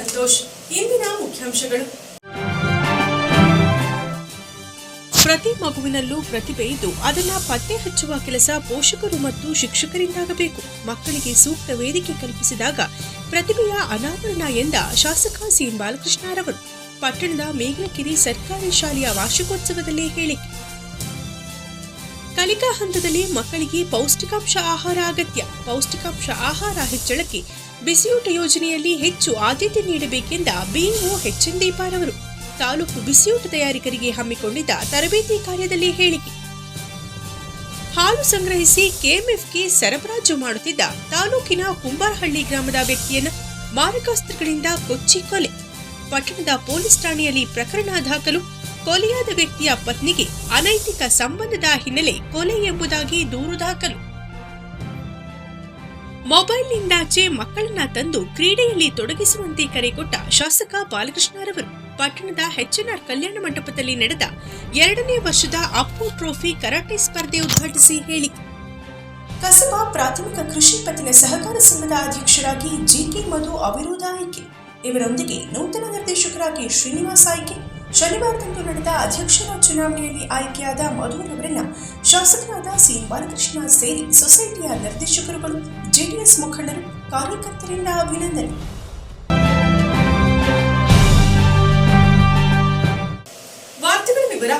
ಸಂತೋಷ್, ಇಂದಿನ ಮುಖ್ಯಾಂಶಗಳು. ಪ್ರತಿ ಮಗುವಿನಲ್ಲೂ ಪ್ರತಿಭೆ ಇದ್ದು, ಅದನ್ನ ಪತ್ತೆ ಹಚ್ಚುವ ಕೆಲಸ ಪೋಷಕರು ಮತ್ತು ಶಿಕ್ಷಕರಿಂದಾಗಬೇಕು. ಮಕ್ಕಳಿಗೆ ಸೂಕ್ತ ವೇದಿಕೆ ಕಲ್ಪಿಸಿದಾಗ ಪ್ರತಿಭೆಯ ಅನಾವರಣ ಎಂದ ಶಾಸಕ ಸಿಎನ್ ಬಾಲಕೃಷ್ಣರವರು. ಪಟ್ಟಣದ ಮೇಘಲಕೆರೆ ಸರ್ಕಾರಿ ಶಾಲೆಯ ವಾರ್ಷಿಕೋತ್ಸವದಲ್ಲಿ ಹೇಳಿಕೆ ಕಲಿಕಾ ಹಂತದಲ್ಲಿ ಮಕ್ಕಳಿಗೆ ಪೌಷ್ಟಿಕಾಂಶ ಆಹಾರ ಅಗತ್ಯ. ಪೌಷ್ಟಿಕಾಂಶ ಆಹಾರ ಹೆಚ್ಚಳಕ್ಕೆ ಬಿಸಿಯೂಟ ಯೋಜನೆಯಲ್ಲಿ ಹೆಚ್ಚು ಆದ್ಯತೆ ನೀಡಬೇಕೆಂದ ಬಿಇಒ ಎಚ್ಎನ್ ದೀಪಾರವರು ತಾಲೂಕು ಬಿಸಿಯೂಟ ತಯಾರಿಕರಿಗೆ ಹಮ್ಮಿಕೊಂಡಿದ್ದ ತರಬೇತಿ ಕಾರ್ಯದಲ್ಲಿ ಹೇಳಿಕೆ. ಹಾಲು ಸಂಗ್ರಹಿಸಿ ಕೆಎಂಎಫ್ಗೆ ಸರಬರಾಜು ಮಾಡುತ್ತಿದ್ದ ತಾಲೂಕಿನ ಕುಂಬಾರಹಳ್ಳಿ ಗ್ರಾಮದ ವ್ಯಕ್ತಿಯನ್ನ ಮಾರಕಾಸ್ತ್ರಗಳಿಂದ ಕೊಚ್ಚಿ ಕೊಲೆ. ಪಟ್ಟಣದ ಪೊಲೀಸ್ ಠಾಣೆಯಲ್ಲಿ ಪ್ರಕರಣ ದಾಖಲು, ಕೊಲೆಯಾದ ವ್ಯಕ್ತಿಯ ಪತ್ನಿಗೆ ಅನೈತಿಕ ಸಂಬಂಧದ ಹಿನ್ನೆಲೆ ಕೊಲೆ ಎಂಬುದಾಗಿ ದೂರು ದಾಖಲು. ಮೊಬೈಲ್ನಿಂದಾಚೆ ಮಕ್ಕಳನ್ನ ತಂದು ಕ್ರೀಡೆಯಲ್ಲಿ ತೊಡಗಿಸುವಂತೆ ಕರೆ ಕೊಟ್ಟ ಶಾಸಕ ಬಾಲಕೃಷ್ಣರವರು, ಪಟ್ಟಣದ ಹೆಚ್ಚನಾರ್ ಕಲ್ಯಾಣ ಮಂಟಪದಲ್ಲಿ ನಡೆದ ಎರಡನೇ ವರ್ಷದ ಅಪ್ಪು ಟ್ರೋಫಿ ಕರಾಟೆ ಸ್ಪರ್ಧೆ ಉದ್ಘಾಟಿಸಿ ಹೇಳಿಕೆ ಕಸಬಾ ಪ್ರಾಥಮಿಕ ಕೃಷಿ ಪತ್ತಿನ ಸಹಕಾರ ಸಂಘದ ಅಧ್ಯಕ್ಷರಾಗಿ ಜಿಕೆ ಮಧು ಅವಿರೋಧ ಆಯ್ಕೆ. ಇವರೊಂದಿಗೆ ನೂತನ ನಿರ್ದೇಶಕರಾಗಿ ಶ್ರೀನಿವಾಸ್ ಆಯ್ಕೆ. ಶನಿವಾರದಂದು ನಡೆದ ಅಧ್ಯಕ್ಷರ ಚುನಾವಣೆಯಲ್ಲಿ ಆಯ್ಕೆಯಾದ ಮಧುರವರನ್ನ ಶಾಸಕರಾದ ಸಿ ಬಾಲಕೃಷ್ಣ ಸೇರಿ ಸೊಸೈಟಿಯ ನಿರ್ದೇಶಕರುಗಳು ಜೆಡಿಎಸ್ ಮುಖಂಡರು ಕಾರ್ಯಕರ್ತರಿಂದ ಅಭಿನಂದನೆ. ವಾರ್ತೆಗಳ ವಿವರ,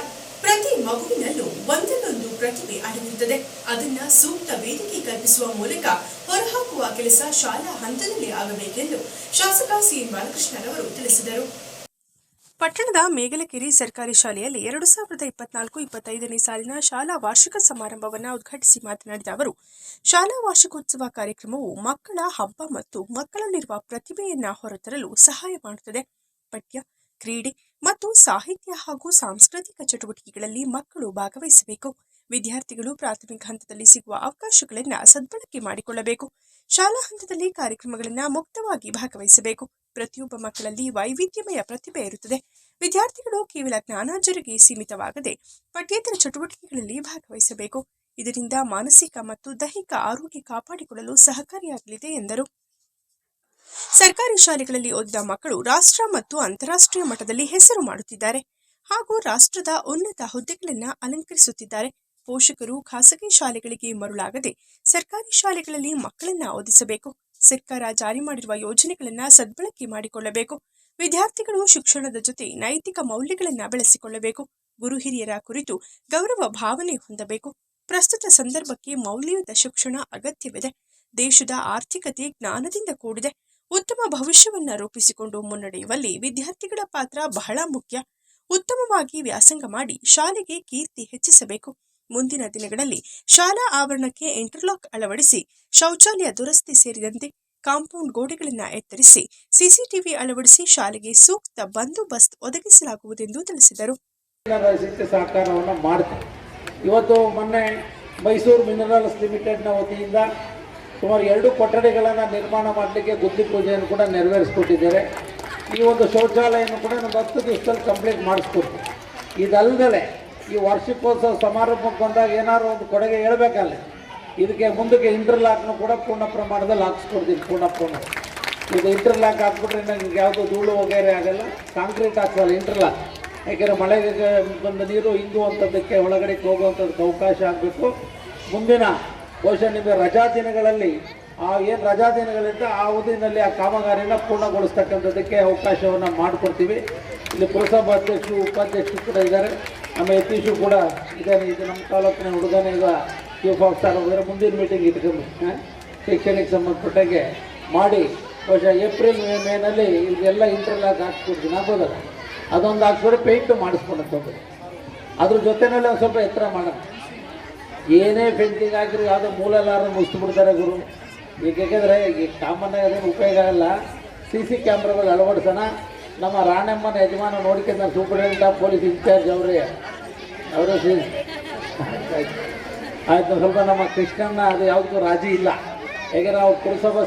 ಪ್ರತಿ ಮಗುವಿನಲ್ಲೂ ಒಂದಲ್ಲೊಂದು ಪ್ರತಿಭೆ ಅಡಗಿರುತ್ತದೆ. ಅದನ್ನ ಸೂಕ್ತ ವೇದಿಕೆ ಕಲ್ಪಿಸುವ ಮೂಲಕ ಹೊರಹಾಕುವ ಕೆಲಸ ಶಾಲಾ ಹಂತದಲ್ಲಿ ಆಗಬೇಕೆಂದು ಶಾಸಕ ಸಿ ಬಾಲಕೃಷ್ಣರವರು ತಿಳಿಸಿದರು. ಪಟ್ಟಣದ ಮೇಗಲಕೆರೆ ಸರ್ಕಾರಿ ಶಾಲೆಯಲ್ಲಿ ಎರಡು ಸಾವಿರದ ಇಪ್ಪತ್ನಾಲ್ಕು ಇಪ್ಪತ್ತೈದನೇ ಸಾಲಿನ ಶಾಲಾ ವಾರ್ಷಿಕ ಸಮಾರಂಭವನ್ನು ಉದ್ಘಾಟಿಸಿ ಮಾತನಾಡಿದ ಅವರು, ಶಾಲಾ ವಾರ್ಷಿಕೋತ್ಸವ ಕಾರ್ಯಕ್ರಮವು ಮಕ್ಕಳ ಹಬ್ಬ ಮತ್ತು ಮಕ್ಕಳಲ್ಲಿರುವ ಪ್ರತಿಭೆಯನ್ನ ಹೊರತರಲು ಸಹಾಯ ಮಾಡುತ್ತದೆ. ಪಠ್ಯ, ಕ್ರೀಡೆ ಮತ್ತು ಸಾಹಿತ್ಯ ಹಾಗೂ ಸಾಂಸ್ಕೃತಿಕ ಚಟುವಟಿಕೆಗಳಲ್ಲಿ ಮಕ್ಕಳು ಭಾಗವಹಿಸಬೇಕು. ವಿದ್ಯಾರ್ಥಿಗಳು ಪ್ರಾಥಮಿಕ ಹಂತದಲ್ಲಿ ಸಿಗುವ ಅವಕಾಶಗಳನ್ನು ಸದ್ಬಳಕೆ ಮಾಡಿಕೊಳ್ಳಬೇಕು. ಶಾಲಾ ಹಂತದಲ್ಲಿ ಕಾರ್ಯಕ್ರಮಗಳನ್ನು ಮುಕ್ತವಾಗಿ ಭಾಗವಹಿಸಬೇಕು. ಪ್ರತಿಯೊಬ್ಬ ಮಕ್ಕಳಲ್ಲಿ ವೈವಿಧ್ಯಮಯ ಪ್ರತಿಭೆ ಇರುತ್ತದೆ. ವಿದ್ಯಾರ್ಥಿಗಳು ಕೇವಲ ಜ್ಞಾನಾರ್ಜನೆಗೆ ಸೀಮಿತವಾಗದೆ ಪಠ್ಯೇತರ ಚಟುವಟಿಕೆಗಳಲ್ಲಿ ಭಾಗವಹಿಸಬೇಕು. ಇದರಿಂದ ಮಾನಸಿಕ ಮತ್ತು ದೈಹಿಕ ಆರೋಗ್ಯ ಕಾಪಾಡಿಕೊಳ್ಳಲು ಸಹಕಾರಿಯಾಗಲಿದೆ ಎಂದರು. ಸರ್ಕಾರಿ ಶಾಲೆಗಳಲ್ಲಿ ಓದಿದ ಮಕ್ಕಳು ರಾಷ್ಟ್ರ ಮತ್ತು ಅಂತಾರಾಷ್ಟ್ರೀಯ ಮಟ್ಟದಲ್ಲಿ ಹೆಸರು ಮಾಡುತ್ತಿದ್ದಾರೆ ಹಾಗೂ ರಾಷ್ಟ್ರದ ಉನ್ನತ ಹುದ್ದೆಗಳನ್ನು ಅಲಂಕರಿಸುತ್ತಿದ್ದಾರೆ. ಪೋಷಕರು ಖಾಸಗಿ ಶಾಲೆಗಳಿಗೆ ಮರುಳಾಗದೆ ಸರ್ಕಾರಿ ಶಾಲೆಗಳಲ್ಲಿ ಮಕ್ಕಳನ್ನ ಓದಿಸಬೇಕು. ಸರ್ಕಾರ ಜಾರಿ ಮಾಡಿರುವ ಯೋಜನೆಗಳನ್ನು ಸದ್ಬಳಕೆ ಮಾಡಿಕೊಳ್ಳಬೇಕು. ವಿದ್ಯಾರ್ಥಿಗಳು ಶಿಕ್ಷಣದ ಜೊತೆ ನೈತಿಕ ಮೌಲ್ಯಗಳನ್ನು ಬೆಳೆಸಿಕೊಳ್ಳಬೇಕು. ಗುರು ಹಿರಿಯರ ಕುರಿತು ಗೌರವ ಭಾವನೆ ಹೊಂದಬೇಕು. ಪ್ರಸ್ತುತ ಸಂದರ್ಭಕ್ಕೆ ಮೌಲ್ಯಯುತ ಶಿಕ್ಷಣ ಅಗತ್ಯವಿದೆ. ದೇಶದ ಆರ್ಥಿಕತೆ ಜ್ಞಾನದಿಂದ ಕೂಡಿದೆ. ಉತ್ತಮ ಭವಿಷ್ಯವನ್ನ ರೂಪಿಸಿಕೊಂಡು ಮುನ್ನಡೆಯುವಲ್ಲಿ ವಿದ್ಯಾರ್ಥಿಗಳ ಪಾತ್ರ ಬಹಳ ಮುಖ್ಯ. ಉತ್ತಮವಾಗಿ ವ್ಯಾಸಂಗ ಮಾಡಿ ಶಾಲೆಗೆ ಕೀರ್ತಿ ಹೆಚ್ಚಿಸಬೇಕು. ಮುಂದಿನ ದಿನಗಳಲ್ಲಿ ಶಾಲಾ ಆವರಣಕ್ಕೆ ಇಂಟರ್ಲಾಕ್ ಅಳವಡಿಸಿ, ಶೌಚಾಲಯ ದುರಸ್ತಿ ಸೇರಿದಂತೆ ಕಾಂಪೌಂಡ್ ಗೋಡೆಗಳನ್ನು ಎತ್ತರಿಸಿ, ಸಿಸಿಟಿವಿ ಅಳವಡಿಸಿ ಶಾಲೆಗೆ ಸೂಕ್ತ ಬಂದೋಬಸ್ತ್ ಒದಗಿಸಲಾಗುವುದೆಂದು ತಿಳಿಸಿದರು. ಸಹಕಾರವನ್ನು ಇವತ್ತು ಮೊನ್ನೆ ಮೈಸೂರು ಮಿನರಲ್ಸ್ ಲಿಮಿಟೆಡ್ನ ವತಿಯಿಂದ ಸುಮಾರು ಎರಡು ಕೊಠಡಿಗಳನ್ನು ನಿರ್ಮಾಣ ಮಾಡಲಿಕ್ಕೆ ಗುದ್ದಿ ಪೂಜೆಯನ್ನು ಕೂಡ ನೆರವೇರಿಸ್ಕೊಟ್ಟಿದ್ದಾರೆ. ಈ ಒಂದು ಶೌಚಾಲಯವನ್ನು ಕೂಡ ನಮ್ಮ ಹತ್ತು ದಿವಸದಲ್ಲಿ ಕಂಪ್ಲೀಟ್ ಮಾಡಿಸ್ಕೊಡ್ತೀವಿ. ಇದಲ್ಲದೆ ಈ ವಾರ್ಷಿಕೋತ್ಸವ ಸಮಾರಂಭಕ್ಕೆ ಬಂದಾಗ ಏನಾದ್ರು ಒಂದು ಕೊಡುಗೆ ಹೇಳ್ಬೇಕಲ್ಲ. ಇದಕ್ಕೆ ಮುಂದಕ್ಕೆ ಇಂಟರ್ಲಾಕ್ನು ಕೂಡ ಪೂರ್ಣ ಪ್ರಮಾಣದಲ್ಲಿ ಹಾಕ್ಸ್ಕೊಡ್ತೀನಿ, ಪೂರ್ಣ ಪೂರ್ಣ. ಇದು ಇಂಟರ್ಲಾಕ್ ಹಾಕ್ಬಿಟ್ರೆ ನನಗೆ ಯಾವುದು ಧೂಳು ವಗೇರೆ ಆಗಲ್ಲ. ಕಾಂಕ್ರೀಟ್ ಹಾಕ್ಸಲ್ಲ ಇಂಟರ್ಲಾಕ್ ಯಾಕೆಂದರೆ ಮಳೆಗೆ ಬಂದ ನೀರು ಹಿಂದುವಂಥದ್ದಕ್ಕೆ ಒಳಗಡೆ ಹೋಗುವಂಥದ್ದಕ್ಕೆ ಅವಕಾಶ ಆಗಬೇಕು. ಮುಂದಿನ ಬಹುಶಃ ನಿಮಗೆ ರಜಾ ದಿನಗಳಲ್ಲಿ, ಆ ಏನು ರಜಾ ದಿನಗಳಿಂದ ಆ ಅವಧಿನಲ್ಲಿ ಆ ಕಾಮಗಾರಿನ ಪೂರ್ಣಗೊಳಿಸ್ತಕ್ಕಂಥದ್ದಕ್ಕೆ ಅವಕಾಶವನ್ನು ಮಾಡಿಕೊಡ್ತೀವಿ. ಇಲ್ಲಿ ಪುರಸಭಾ ಅಧ್ಯಕ್ಷರು ಉಪಾಧ್ಯಕ್ಷರು ಕೂಡ ಇದ್ದಾರೆ. ನಮ್ಮ ಯತೀಶು ಕೂಡ ಇದ್ದಾನೆ ಇದು ನಮ್ಮ ತಾಲೂಕಿನ ಹುಡುಗನೇ ಈಗ ಚೀಫ್ ಸ್ಟಾರ್ ಹೋದರೆ ಮುಂದಿನ ಮೀಟಿಂಗ್ ಇಟ್ಕೊಂಡು ಶಿಕ್ಷಣಕ್ಕೆ ಶೈಕ್ಷಣಿಕ ಸಂಬಂಧಪಟ್ಟಂಗೆ ಮಾಡಿ, ಬಹುಶಃ ಏಪ್ರಿಲ್ ಮೇ ಮೇನಲ್ಲಿ ಇದೆಲ್ಲ ಇಂಟರ್ಲಾಕ್ ಹಾಕ್ಸ್ಕೊಡ್ತೀನಿ. ಆಗ್ಬೋದಲ್ಲ? ಅದೊಂದು ಹಾಕ್ಸ್ಬಿಟ್ಟು ಪೇಂಟ್ ಮಾಡಿಸ್ಕೊಂಡು ಹೋಗ್ಬೇಕು ಅದ್ರ ಜೊತೆನಲ್ಲಿ ಒಂದು ಸ್ವಲ್ಪ ಎತ್ತರ ಮಾಡೋಣ. ಏನೇ ಪೇಂಟಿಂಗ್ ಹಾಕಿದ್ರು ಯಾವುದೋ ಮೂಲೆಲ್ಲಾರು ಮುಗಿಸ್ಬಿಡ್ತಾರೆ ಗುರು. ಈಗ ಯಾಕೆಂದರೆ ಈಗ ಕಾಮನ್ ಅದೇನು ಉಪಯೋಗ ಆಗಲ್ಲ ಸಿ ಸಿ ಕ್ಯಾಮ್ರಾಗಳು ಅಳವಡಿಸೋಣ. ನಮ್ಮ ರಾಣಮ್ಮನ ಯಜಮಾನ ನೋಡ್ಕೊಂಡು ಸೂಪರಿಂಟೆಂಡೆಂಟ್ ಪೊಲೀಸ್ ಇನ್ಚಾರ್ಜ್ ಅವರೇ. ಅವರು ಆಯ್ತು, ಸ್ವಲ್ಪ ನಮ್ಮ ಕೃಷ್ಣನ ಅದು ಯಾವುದಕ್ಕೂ ರಾಜಿ ಇಲ್ಲ. ಹೇಗೆ ನಾವು ಪುರಸಭಾ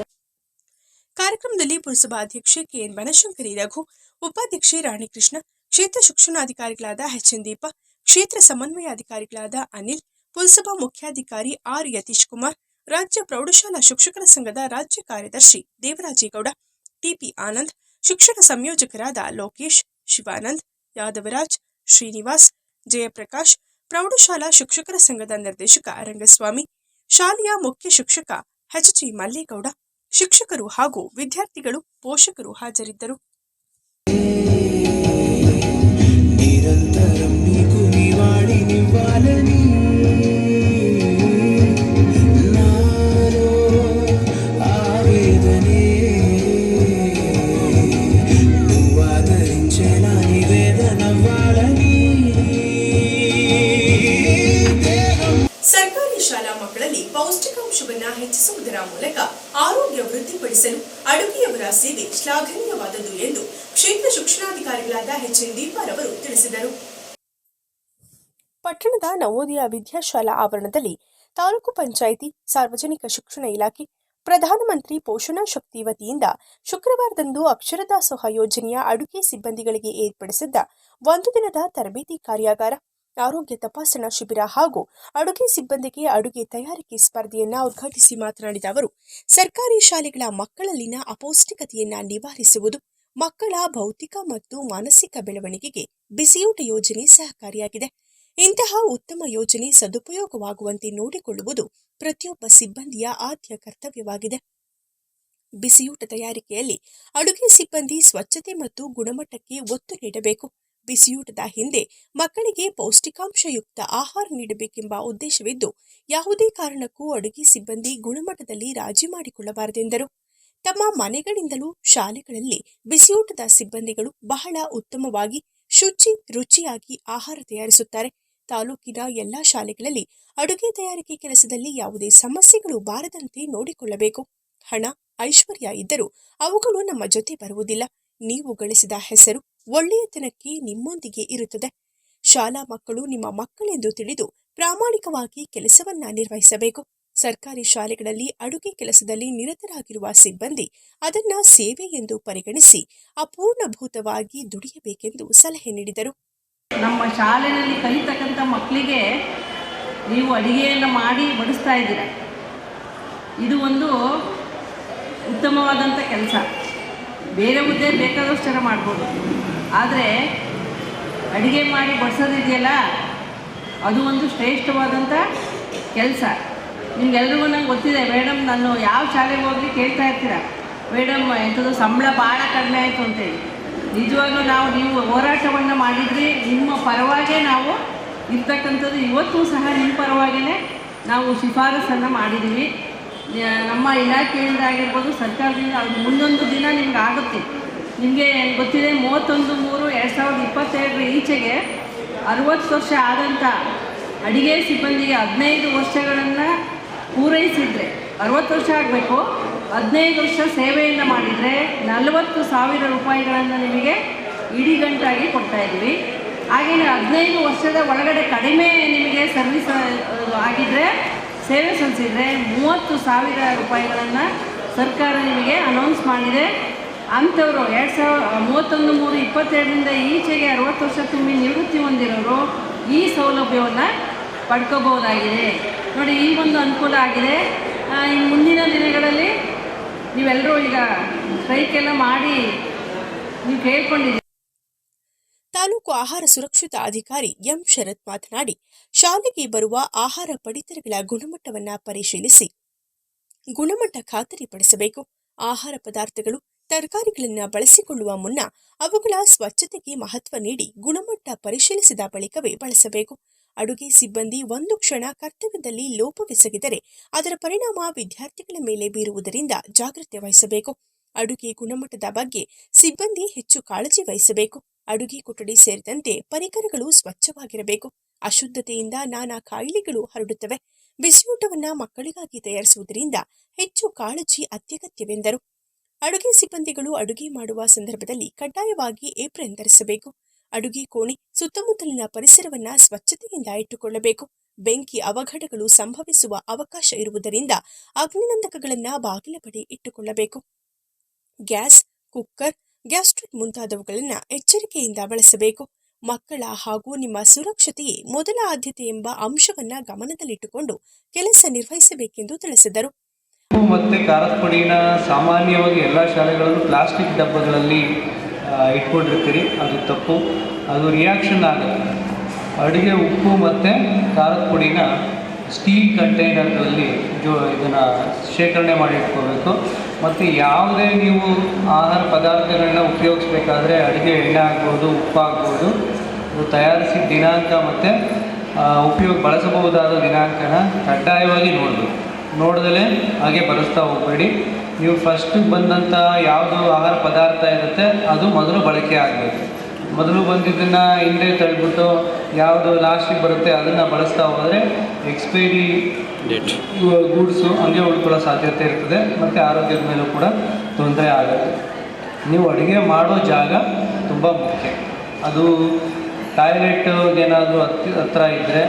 ಕಾರ್ಯಕ್ರಮದಲ್ಲಿ ಪುರಸಭಾ ಅಧ್ಯಕ್ಷೆ ಕೆಎನ್ ಬನಶಂಕರಿ ರಘು, ಉಪಾಧ್ಯಕ್ಷೆ ರಾಣಿಕೃಷ್ಣ, ಕ್ಷೇತ್ರ ಶಿಕ್ಷಣಾಧಿಕಾರಿಗಳಾದ ಎಚ್ ಎನ್ ದೀಪ, ಕ್ಷೇತ್ರ ಸಮನ್ವಯಾಧಿಕಾರಿಗಳಾದ ಅನಿಲ್, ಪುರಸಭಾ ಮುಖ್ಯಾಧಿಕಾರಿ ಆರ್ ಯತೀಶ್ ಕುಮಾರ್, ರಾಜ್ಯ ಪ್ರೌಢಶಾಲಾ ಶಿಕ್ಷಕರ ಸಂಘದ ರಾಜ್ಯ ಕಾರ್ಯದರ್ಶಿ ದೇವರಾಜೇಗೌಡ ಟಿಪಿ ಆನಂದ್ ಶಿಕ್ಷಣ ಸಂಯೋಜಕರಾದ ಲೋಕೇಶ್ ಶಿವಾನಂದ್ ಯಾದವರಾಜ್ ಶ್ರೀನಿವಾಸ್ ಜಯಪ್ರಕಾಶ್ ಪ್ರೌಢಶಾಲಾ ಶಿಕ್ಷಕರ ಸಂಘದ ನಿರ್ದೇಶಕ ರಂಗಸ್ವಾಮಿ ಶಾಲೆಯ ಮುಖ್ಯ ಶಿಕ್ಷಕ ಎಚ್ಜಿ ಮಲ್ಲೇಗೌಡ ಶಿಕ್ಷಕರು ಹಾಗೂ ವಿದ್ಯಾರ್ಥಿಗಳು ಪೋಷಕರು ಹಾಜರಿದ್ದರು నిరంతరం నీకు నివాడి నివ్వాలని ಪೌಷ್ಟಿಕಾಂಶವನ್ನ ಹೆಚ್ಚಿಸುವುದರ ಮೂಲಕ ಆರೋಗ್ಯ ವೃದ್ಧಿಪಡಿಸಲು ಅಡುಗೆಯವರ ಸೇವೆ ಶ್ಲಾಘನೀಯವಾದದ್ದು ಎಂದು ಕ್ಷೇತ್ರ ಶಿಕ್ಷಣಾಧಿಕಾರಿಗಳಾದ ಎಚ್ ಎನ್ ದೀಪಾರವರು ತಿಳಿಸಿದರು. ಪಟ್ಟಣದ ನವೋದಯ ವಿದ್ಯಾಶಾಲಾ ಆವರಣದಲ್ಲಿ ತಾಲೂಕು ಪಂಚಾಯಿತಿ ಸಾರ್ವಜನಿಕ ಶಿಕ್ಷಣ ಇಲಾಖೆ, ಪ್ರಧಾನಮಂತ್ರಿ ಪೋಷಣಾ ಶಕ್ತಿ ವತಿಯಿಂದ ಶುಕ್ರವಾರದಂದು ಅಕ್ಷರದಾಸೋಹ ಯೋಜನೆಯ ಅಡುಗೆ ಸಿಬ್ಬಂದಿಗಳಿಗೆ ಏರ್ಪಡಿಸಿದ್ದ ಒಂದು ದಿನದ ತರಬೇತಿ ಕಾರ್ಯಾಗಾರ ಆರೋಗ್ಯ ತಪಾಸಣಾ ಶಿಬಿರ ಹಾಗೂ ಅಡುಗೆ ಸಿಬ್ಬಂದಿಗೆ ಅಡುಗೆ ತಯಾರಿಕೆ ಸ್ಪರ್ಧೆಯನ್ನ ಉದ್ಘಾಟಿಸಿ ಮಾತನಾಡಿದ ಅವರು, ಸರ್ಕಾರಿ ಶಾಲೆಗಳ ಮಕ್ಕಳಲ್ಲಿನ ಅಪೌಷ್ಟಿಕತೆಯನ್ನ ನಿವಾರಿಸುವುದು ಮಕ್ಕಳ ಭೌತಿಕ ಮತ್ತು ಮಾನಸಿಕ ಬೆಳವಣಿಗೆಗೆ ಬಿಸಿಯೂಟ ಯೋಜನೆ ಸಹಕಾರಿಯಾಗಿದೆ. ಇಂತಹ ಉತ್ತಮ ಯೋಜನೆ ಸದುಪಯೋಗವಾಗುವಂತೆ ನೋಡಿಕೊಳ್ಳುವುದು ಪ್ರತಿಯೊಬ್ಬ ಸಿಬ್ಬಂದಿಯ ಆದ್ಯ ಕರ್ತವ್ಯವಾಗಿದೆ. ಬಿಸಿಯೂಟ ತಯಾರಿಕೆಯಲ್ಲಿ ಅಡುಗೆ ಸಿಬ್ಬಂದಿ ಸ್ವಚ್ಛತೆ ಮತ್ತು ಗುಣಮಟ್ಟಕ್ಕೆ ಒತ್ತು ನೀಡಬೇಕು. ಬಿಸಿಯೂಟದ ಹಿಂದೆ ಮಕ್ಕಳಿಗೆ ಪೌಷ್ಟಿಕಾಂಶಯುಕ್ತ ಆಹಾರ ನೀಡಬೇಕೆಂಬ ಉದ್ದೇಶವಿದ್ದು, ಯಾವುದೇ ಕಾರಣಕ್ಕೂ ಅಡುಗೆ ಸಿಬ್ಬಂದಿ ಗುಣಮಟ್ಟದಲ್ಲಿ ರಾಜಿ ಮಾಡಿಕೊಳ್ಳಬಾರದೆಂದರು ತಮ್ಮ ಮನೆಗಳಿಂದಲೂ ಶಾಲೆಗಳಲ್ಲಿ ಬಿಸಿಯೂಟದ ಸಿಬ್ಬಂದಿಗಳು ಬಹಳ ಉತ್ತಮವಾಗಿ, ಶುಚಿ, ರುಚಿಯಾಗಿ ಆಹಾರ ತಯಾರಿಸುತ್ತಾರೆ. ತಾಲೂಕಿನ ಎಲ್ಲಾ ಶಾಲೆಗಳಲ್ಲಿ ಅಡುಗೆ ತಯಾರಿಕೆ ಕೆಲಸದಲ್ಲಿ ಯಾವುದೇ ಸಮಸ್ಯೆಗಳು ಬಾರದಂತೆ ನೋಡಿಕೊಳ್ಳಬೇಕು. ಹಣ, ಐಶ್ವರ್ಯ ಇದ್ದರೂ ಅವುಗಳು ನಮ್ಮ ಜೊತೆ ಬರುವುದಿಲ್ಲ. ನೀವು ಗಳಿಸಿದ ಹೆಸರು ಒಳ್ಳೆಯತನಕ್ಕೆ ನಿಮ್ಮೊಂದಿಗೆ ಇರುತ್ತದೆ. ಶಾಲಾ ಮಕ್ಕಳು ನಿಮ್ಮ ಮಕ್ಕಳೆಂದು ತಿಳಿದು ಪ್ರಾಮಾಣಿಕವಾಗಿ ಕೆಲಸವನ್ನ ನಿರ್ವಹಿಸಬೇಕು. ಸರ್ಕಾರಿ ಶಾಲೆಗಳಲ್ಲಿ ಅಡುಗೆ ಕೆಲಸದಲ್ಲಿ ನಿರತರಾಗಿರುವ ಸಿಬ್ಬಂದಿ ಅದನ್ನ ಸೇವೆ ಎಂದು ಪರಿಗಣಿಸಿ ಅಪೂರ್ಣಭೂತವಾಗಿ ದುಡಿಯಬೇಕೆಂದು ಸಲಹೆ ನೀಡಿದರು. ನಮ್ಮ ಶಾಲೆಯಲ್ಲಿ ಕಲಿತಕ್ಕಂಥ ಮಕ್ಕಳಿಗೆ ನೀವು ಅಡಿಗೆಯನ್ನು ಮಾಡಿ ಬಡಿಸ್ತಾ ಇದ್ದೀರ. ಇದು ಒಂದು ಉತ್ತಮವಾದಂಥ ಕೆಲಸ. ಬೇರೆ ಮುದ್ದೆ ಬೇಕಾದಷ್ಟು ಜನ ಮಾಡ್ಬೋದು. ಆದರೆ ಅಡುಗೆ ಮಾಡಿ ಬಡಿಸೋದಿದೆಯಲ್ಲ, ಅದು ಒಂದು ಶ್ರೇಷ್ಠವಾದಂಥ ಕೆಲಸ. ನಿಮ್ಗೆಲ್ರಿಗೂ ನಂಗೆ ಗೊತ್ತಿದೆ ಮೇಡಮ್ ನಾನು ಯಾವ ಶಾಲೆಗೆ ಹೋಗಿ ಕೇಳ್ತಾ ಇರ್ತೀರ? ಮೇಡಮ್ ಎಂಥದ್ದು ಸಂಬಳ ಭಾಳ ಕಡಿಮೆ ಆಯಿತು ಅಂತೇಳಿ. ನಿಜವಾಗ್ಲೂ ನಾವು ನೀವು ಹೋರಾಟವನ್ನು ಮಾಡಿದ್ರಿ, ನಿಮ್ಮ ಪರವಾಗೇ ನಾವು ಇರ್ತಕ್ಕಂಥದ್ದು ಇವತ್ತೂ ಸಹ ನಿಮ್ಮ ಪರವಾಗಿಯೇ ನಾವು ಶಿಫಾರಸನ್ನು ಮಾಡಿದ್ದೀವಿ. ನಮ್ಮ ಇಲಾಖೆಯಿಂದ ಆಗಿರ್ಬೋದು ಸರ್ಕಾರದಿಂದ ಅದು ಮುಂದೊಂದು ದಿನ ನಿಮ್ಗೆ ಆಗುತ್ತೆ. ನಿಮಗೆ ಗೊತ್ತಿದೆ, ಮೂವತ್ತೊಂದು ಮೂರು ಎರಡು ಸಾವಿರದ ಇಪ್ಪತ್ತೆರಡರ ಈಚೆಗೆ ಅರುವತ್ತು ವರ್ಷ ಆದಂಥ ಅಡಿಗೆ ಸಿಬ್ಬಂದಿಗೆ ಹದಿನೈದು ವರ್ಷಗಳನ್ನು ಪೂರೈಸಿದರೆ, ಅರುವತ್ತು ವರ್ಷ ಆಗಬೇಕು, ಹದಿನೈದು ವರ್ಷ ಸೇವೆಯನ್ನು ಮಾಡಿದರೆ ನಲವತ್ತು ಸಾವಿರ ರೂಪಾಯಿಗಳನ್ನು ನಿಮಗೆ ಇಡಿಗಂಟಾಗಿ ಕೊಡ್ತಾ ಇದ್ದೀವಿ. ಹಾಗೆಯೇ ಹದಿನೈದು ವರ್ಷದ ಒಳಗಡೆ ಕಡಿಮೆ ನಿಮಗೆ ಸರ್ವಿಸ್ ಆಗಿದ್ದರೆ ಸೇವೆ ಸಲ್ಲಿಸಿದರೆ ಮೂವತ್ತು ಸಾವಿರ ರೂಪಾಯಿಗಳನ್ನು ಸರ್ಕಾರ ನಿಮಗೆ ಅನೌನ್ಸ್ ಮಾಡಿದೆ. ಅಂಥವರು ಎರಡು ಸಾವಿರ, ಮೂವತ್ತೊಂದು, ಮೂರು, ಇಪ್ಪತ್ತೆರಡರಿಂದ ಈಚೆಗೆ ಅರವತ್ತು ವರ್ಷ ತುಂಬಿ ನಿವೃತ್ತಿ ಹೊಂದಿರೋರು ಈ ಸೌಲಭ್ಯವನ್ನು ಪಡ್ಕೋಬೋದಾಗಿದೆ ನೋಡಿ, ಈ ಒಂದು ಅನುಕೂಲ ಆಗಿದೆ. ಇನ್ನು ಮುಂದಿನ ದಿನಗಳಲ್ಲಿ ನೀವೆಲ್ಲರೂ ಈಗ ಸ್ಟ್ರೈಕ್ ಎಲ್ಲ ಮಾಡಿ, ನೀವು ಕೇಳ್ಕೊಂಡಿದ್ದೀರಿ. ತಾಲೂಕು ಆಹಾರ ಸುರಕ್ಷತಾ ಅಧಿಕಾರಿ ಎಂ ಶರತ್ ಮಾತನಾಡಿ, ಶಾಲೆಗೆ ಬರುವ ಆಹಾರ ಪಡಿತರಗಳ ಗುಣಮಟ್ಟವನ್ನ ಪರಿಶೀಲಿಸಿ. ಗುಣಮಟ್ಟ ಖಾತರಿಪಡಿಸಬೇಕು. ಆಹಾರ ಪದಾರ್ಥಗಳು ತರಕಾರಿಗಳನ್ನು ಬಳಸಿಕೊಳ್ಳುವ ಮುನ್ನ ಅವುಗಳ ಸ್ವಚ್ಛತೆಗೆ ಮಹತ್ವ ನೀಡಿ ಗುಣಮಟ್ಟ ಪರಿಶೀಲಿಸಿದ ಬಳಿಕವೇ ಬಳಸಬೇಕು. ಅಡುಗೆ ಸಿಬ್ಬಂದಿ ಒಂದು ಕ್ಷಣ ಕರ್ತವ್ಯದಲ್ಲಿ ಲೋಪವೆಸಗಿದರೆ ಅದರ ಪರಿಣಾಮ ವಿದ್ಯಾರ್ಥಿಗಳ ಮೇಲೆ ಬೀರುವುದರಿಂದ ಜಾಗ್ರತೆ ವಹಿಸಬೇಕು. ಅಡುಗೆ ಗುಣಮಟ್ಟದ ಬಗ್ಗೆ ಸಿಬ್ಬಂದಿ ಹೆಚ್ಚು ಕಾಳಜಿ ವಹಿಸಬೇಕು. ಅಡುಗೆ ಕೊಠಡಿ ಸೇರಿದಂತೆ ಪರಿಕರಗಳು ಸ್ವಚ್ಛವಾಗಿರಬೇಕು. ಅಶುದ್ಧತೆಯಿಂದ ನಾನಾ ಕಾಯಿಲೆಗಳು ಹರಡುತ್ತವೆ. ಬಿಸಿಯೂಟವನ್ನ ಮಕ್ಕಳಿಗಾಗಿ ತಯಾರಿಸುವುದರಿಂದ ಹೆಚ್ಚು ಕಾಳಜಿ ಅತ್ಯಗತ್ಯವೆಂದರು. ಅಡುಗೆ ಸಿಬ್ಬಂದಿಗಳು ಅಡುಗೆ ಮಾಡುವ ಸಂದರ್ಭದಲ್ಲಿ ಕಡ್ಡಾಯವಾಗಿ ಏಪ್ರನ್ ಧರಿಸಬೇಕು. ಅಡುಗೆ ಕೋಣೆ ಸುತ್ತಮುತ್ತಲಿನ ಪರಿಸರವನ್ನ ಸ್ವಚ್ಛತೆಯಿಂದ ಇಟ್ಟುಕೊಳ್ಳಬೇಕು. ಬೆಂಕಿ ಅವಘಡಗಳು ಸಂಭವಿಸುವ ಅವಕಾಶ ಇರುವುದರಿಂದ ಅಗ್ನಿನಂದಕಗಳನ್ನ ಬಾಗಿಲ ಬಳಿ ಇಟ್ಟುಕೊಳ್ಳಬೇಕು. ಗ್ಯಾಸ್, ಕುಕ್ಕರ್ ಗ್ಯಾಸ್ಟ್ರಿಕ್ ಮುಂತಾದವುಗಳನ್ನು ಎಚ್ಚರಿಕೆಯಿಂದ ಬಳಸಬೇಕು. ಮಕ್ಕಳ ಹಾಗೂ ನಿಮ್ಮ ಸುರಕ್ಷತೆಯೇ ಮೊದಲ ಆದ್ಯತೆ ಎಂಬ ಅಂಶವನ್ನ ಗಮನದಲ್ಲಿಟ್ಟುಕೊಂಡು ಕೆಲಸ ನಿರ್ವಹಿಸಬೇಕೆಂದು ತಿಳಿಸಿದರು. ಮತ್ತೆ ಖಾರದ ಪುಡಿನ ಸಾಮಾನ್ಯವಾಗಿ ಎಲ್ಲ ಶಾಲೆಗಳಲ್ಲೂ ಪ್ಲಾಸ್ಟಿಕ್ ಡಬ್ಬಗಳಲ್ಲಿ ಇಟ್ಕೊಂಡಿರ್ತೀರಿ. ಅದು ತಪ್ಪು. ಅದು ರಿಯಾಕ್ಷನ್ ಆಗುತ್ತೆ ಅಡುಗೆ ಉಪ್ಪು ಮತ್ತು ಖಾರದ ಪುಡಿನ ಸ್ಟೀಲ್ ಕಂಟೈನರ್ಗಳಲ್ಲಿ ಜೋ, ಇದನ್ನು ಶೇಖರಣೆ ಮಾಡಿ ಇಟ್ಕೋಬೇಕು. ಮತ್ತು ಯಾವುದೇ ನೀವು ಆಹಾರ ಪದಾರ್ಥಗಳನ್ನ ಉಪಯೋಗಿಸ್ಬೇಕಾದ್ರೆ ಅಡುಗೆ, ಎಣ್ಣೆ ಆಗ್ಬೋದು ಉಪ್ಪು ಆಗ್ಬೋದು ಅದು ತಯಾರಿಸಿ ದಿನಾಂಕ ಮತ್ತು ಉಪಯೋಗ ಬಳಸಬಹುದಾದ ದಿನಾಂಕನ ಕಡ್ಡಾಯವಾಗಿ ನೋಡಬೇಕು. ನೋಡ್ದಲೇ ಹಾಗೆ ಬಳಸ್ತಾ ಹೋಗಬೇಡಿ. ನೀವು ಫಸ್ಟ್ ಬಂದಂಥ ಯಾವುದು ಆಹಾರ ಪದಾರ್ಥ ಇರುತ್ತೆ, ಅದು ಮೊದಲು ಬಳಕೆ ಆಗಬೇಕು. ಮೊದಲು ಬಂದಿದ್ದನ್ನು ಹಿಂದೆ ತಳ್ಬಿಟ್ಟು, ಯಾವುದು ಲಾಸ್ಟಿಗೆ ಬರುತ್ತೆ, ಅದನ್ನು ಬಳಸ್ತಾ ಹೋದರೆ ಎಕ್ಸ್ಪೈರಿ ಗೂಡ್ಸು, ಹಂಗೆ ಉಳ್ಕೊಳ್ಳೋ ಸಾಧ್ಯತೆ ಇರ್ತದೆ, ಮತ್ತು ಆರೋಗ್ಯದ ಮೇಲೂ ಕೂಡ ತೊಂದರೆ ಆಗುತ್ತೆ. ನೀವು ಅಡುಗೆ ಮಾಡೋ ಜಾಗ ತುಂಬ ಮುಖ್ಯ. ಅದು ಟಾಯ್ಲೆಟ್ ಏನಾದರೂ ಹತ್ತಿ, ಹತ್ರ ಇದ್ದರೆ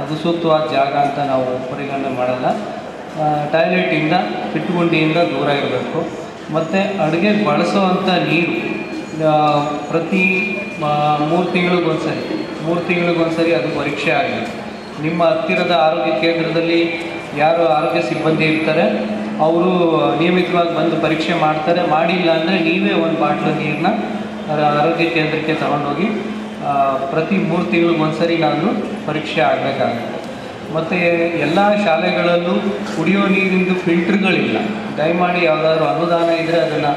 ಅದು ಸೂಕ್ತವಾದ ಜಾಗ ಅಂತ ನಾವು ಪರಿಗಣನೆ ಮಾಡಲ್ಲ. ಟಾಯ್ಲೆಟಿಂದ ಪಿಟ್ಟುಗುಂಡಿಯಿಂದ ದೂರ ಇರಬೇಕು. ಮತ್ತು ಅಡುಗೆಗೆ ಬಳಸೋವಂಥ ನೀರು ಪ್ರತಿ ಮೂರು ತಿಂಗಳಿಗೊಂದ್ಸರಿ ಮೂರು ತಿಂಗಳಿಗೊಂದ್ಸರಿ ಅದು ಪರೀಕ್ಷೆ ಆಗಬೇಕು ನಿಮ್ಮ ಹತ್ತಿರದ ಆರೋಗ್ಯ ಕೇಂದ್ರದಲ್ಲಿ ಯಾರು ಆರೋಗ್ಯ ಸಿಬ್ಬಂದಿ ಇರ್ತಾರೆ, ಅವರು ನಿಯಮಿತವಾಗಿ ಬಂದು ಪರೀಕ್ಷೆ ಮಾಡ್ತಾರೆ. ಮಾಡಿಲ್ಲ ಅಂದರೆ ನೀವೇ ಒಂದು ಬಾಟ್ಲು ನೀರನ್ನ ಆರೋಗ್ಯ ಕೇಂದ್ರಕ್ಕೆ ತಗೊಂಡೋಗಿ ಪ್ರತಿ ಮೂರು ತಿಂಗಳಿಗೊಂದ್ಸರಿ ನಾನು ಪರೀಕ್ಷೆ ಆಗಬೇಕಾಗುತ್ತೆ. ಮತ್ತು ಎಲ್ಲ ಶಾಲೆಗಳಲ್ಲೂ ಕುಡಿಯೋ ನೀರಿಂದು ಫಿಲ್ಟ್ರ್ಗಳಿಲ್ಲ. ದಯಮಾಡಿ ಯಾವುದಾದ್ರು ಅನುದಾನ ಇದ್ದರೆ ಅದನ್ನು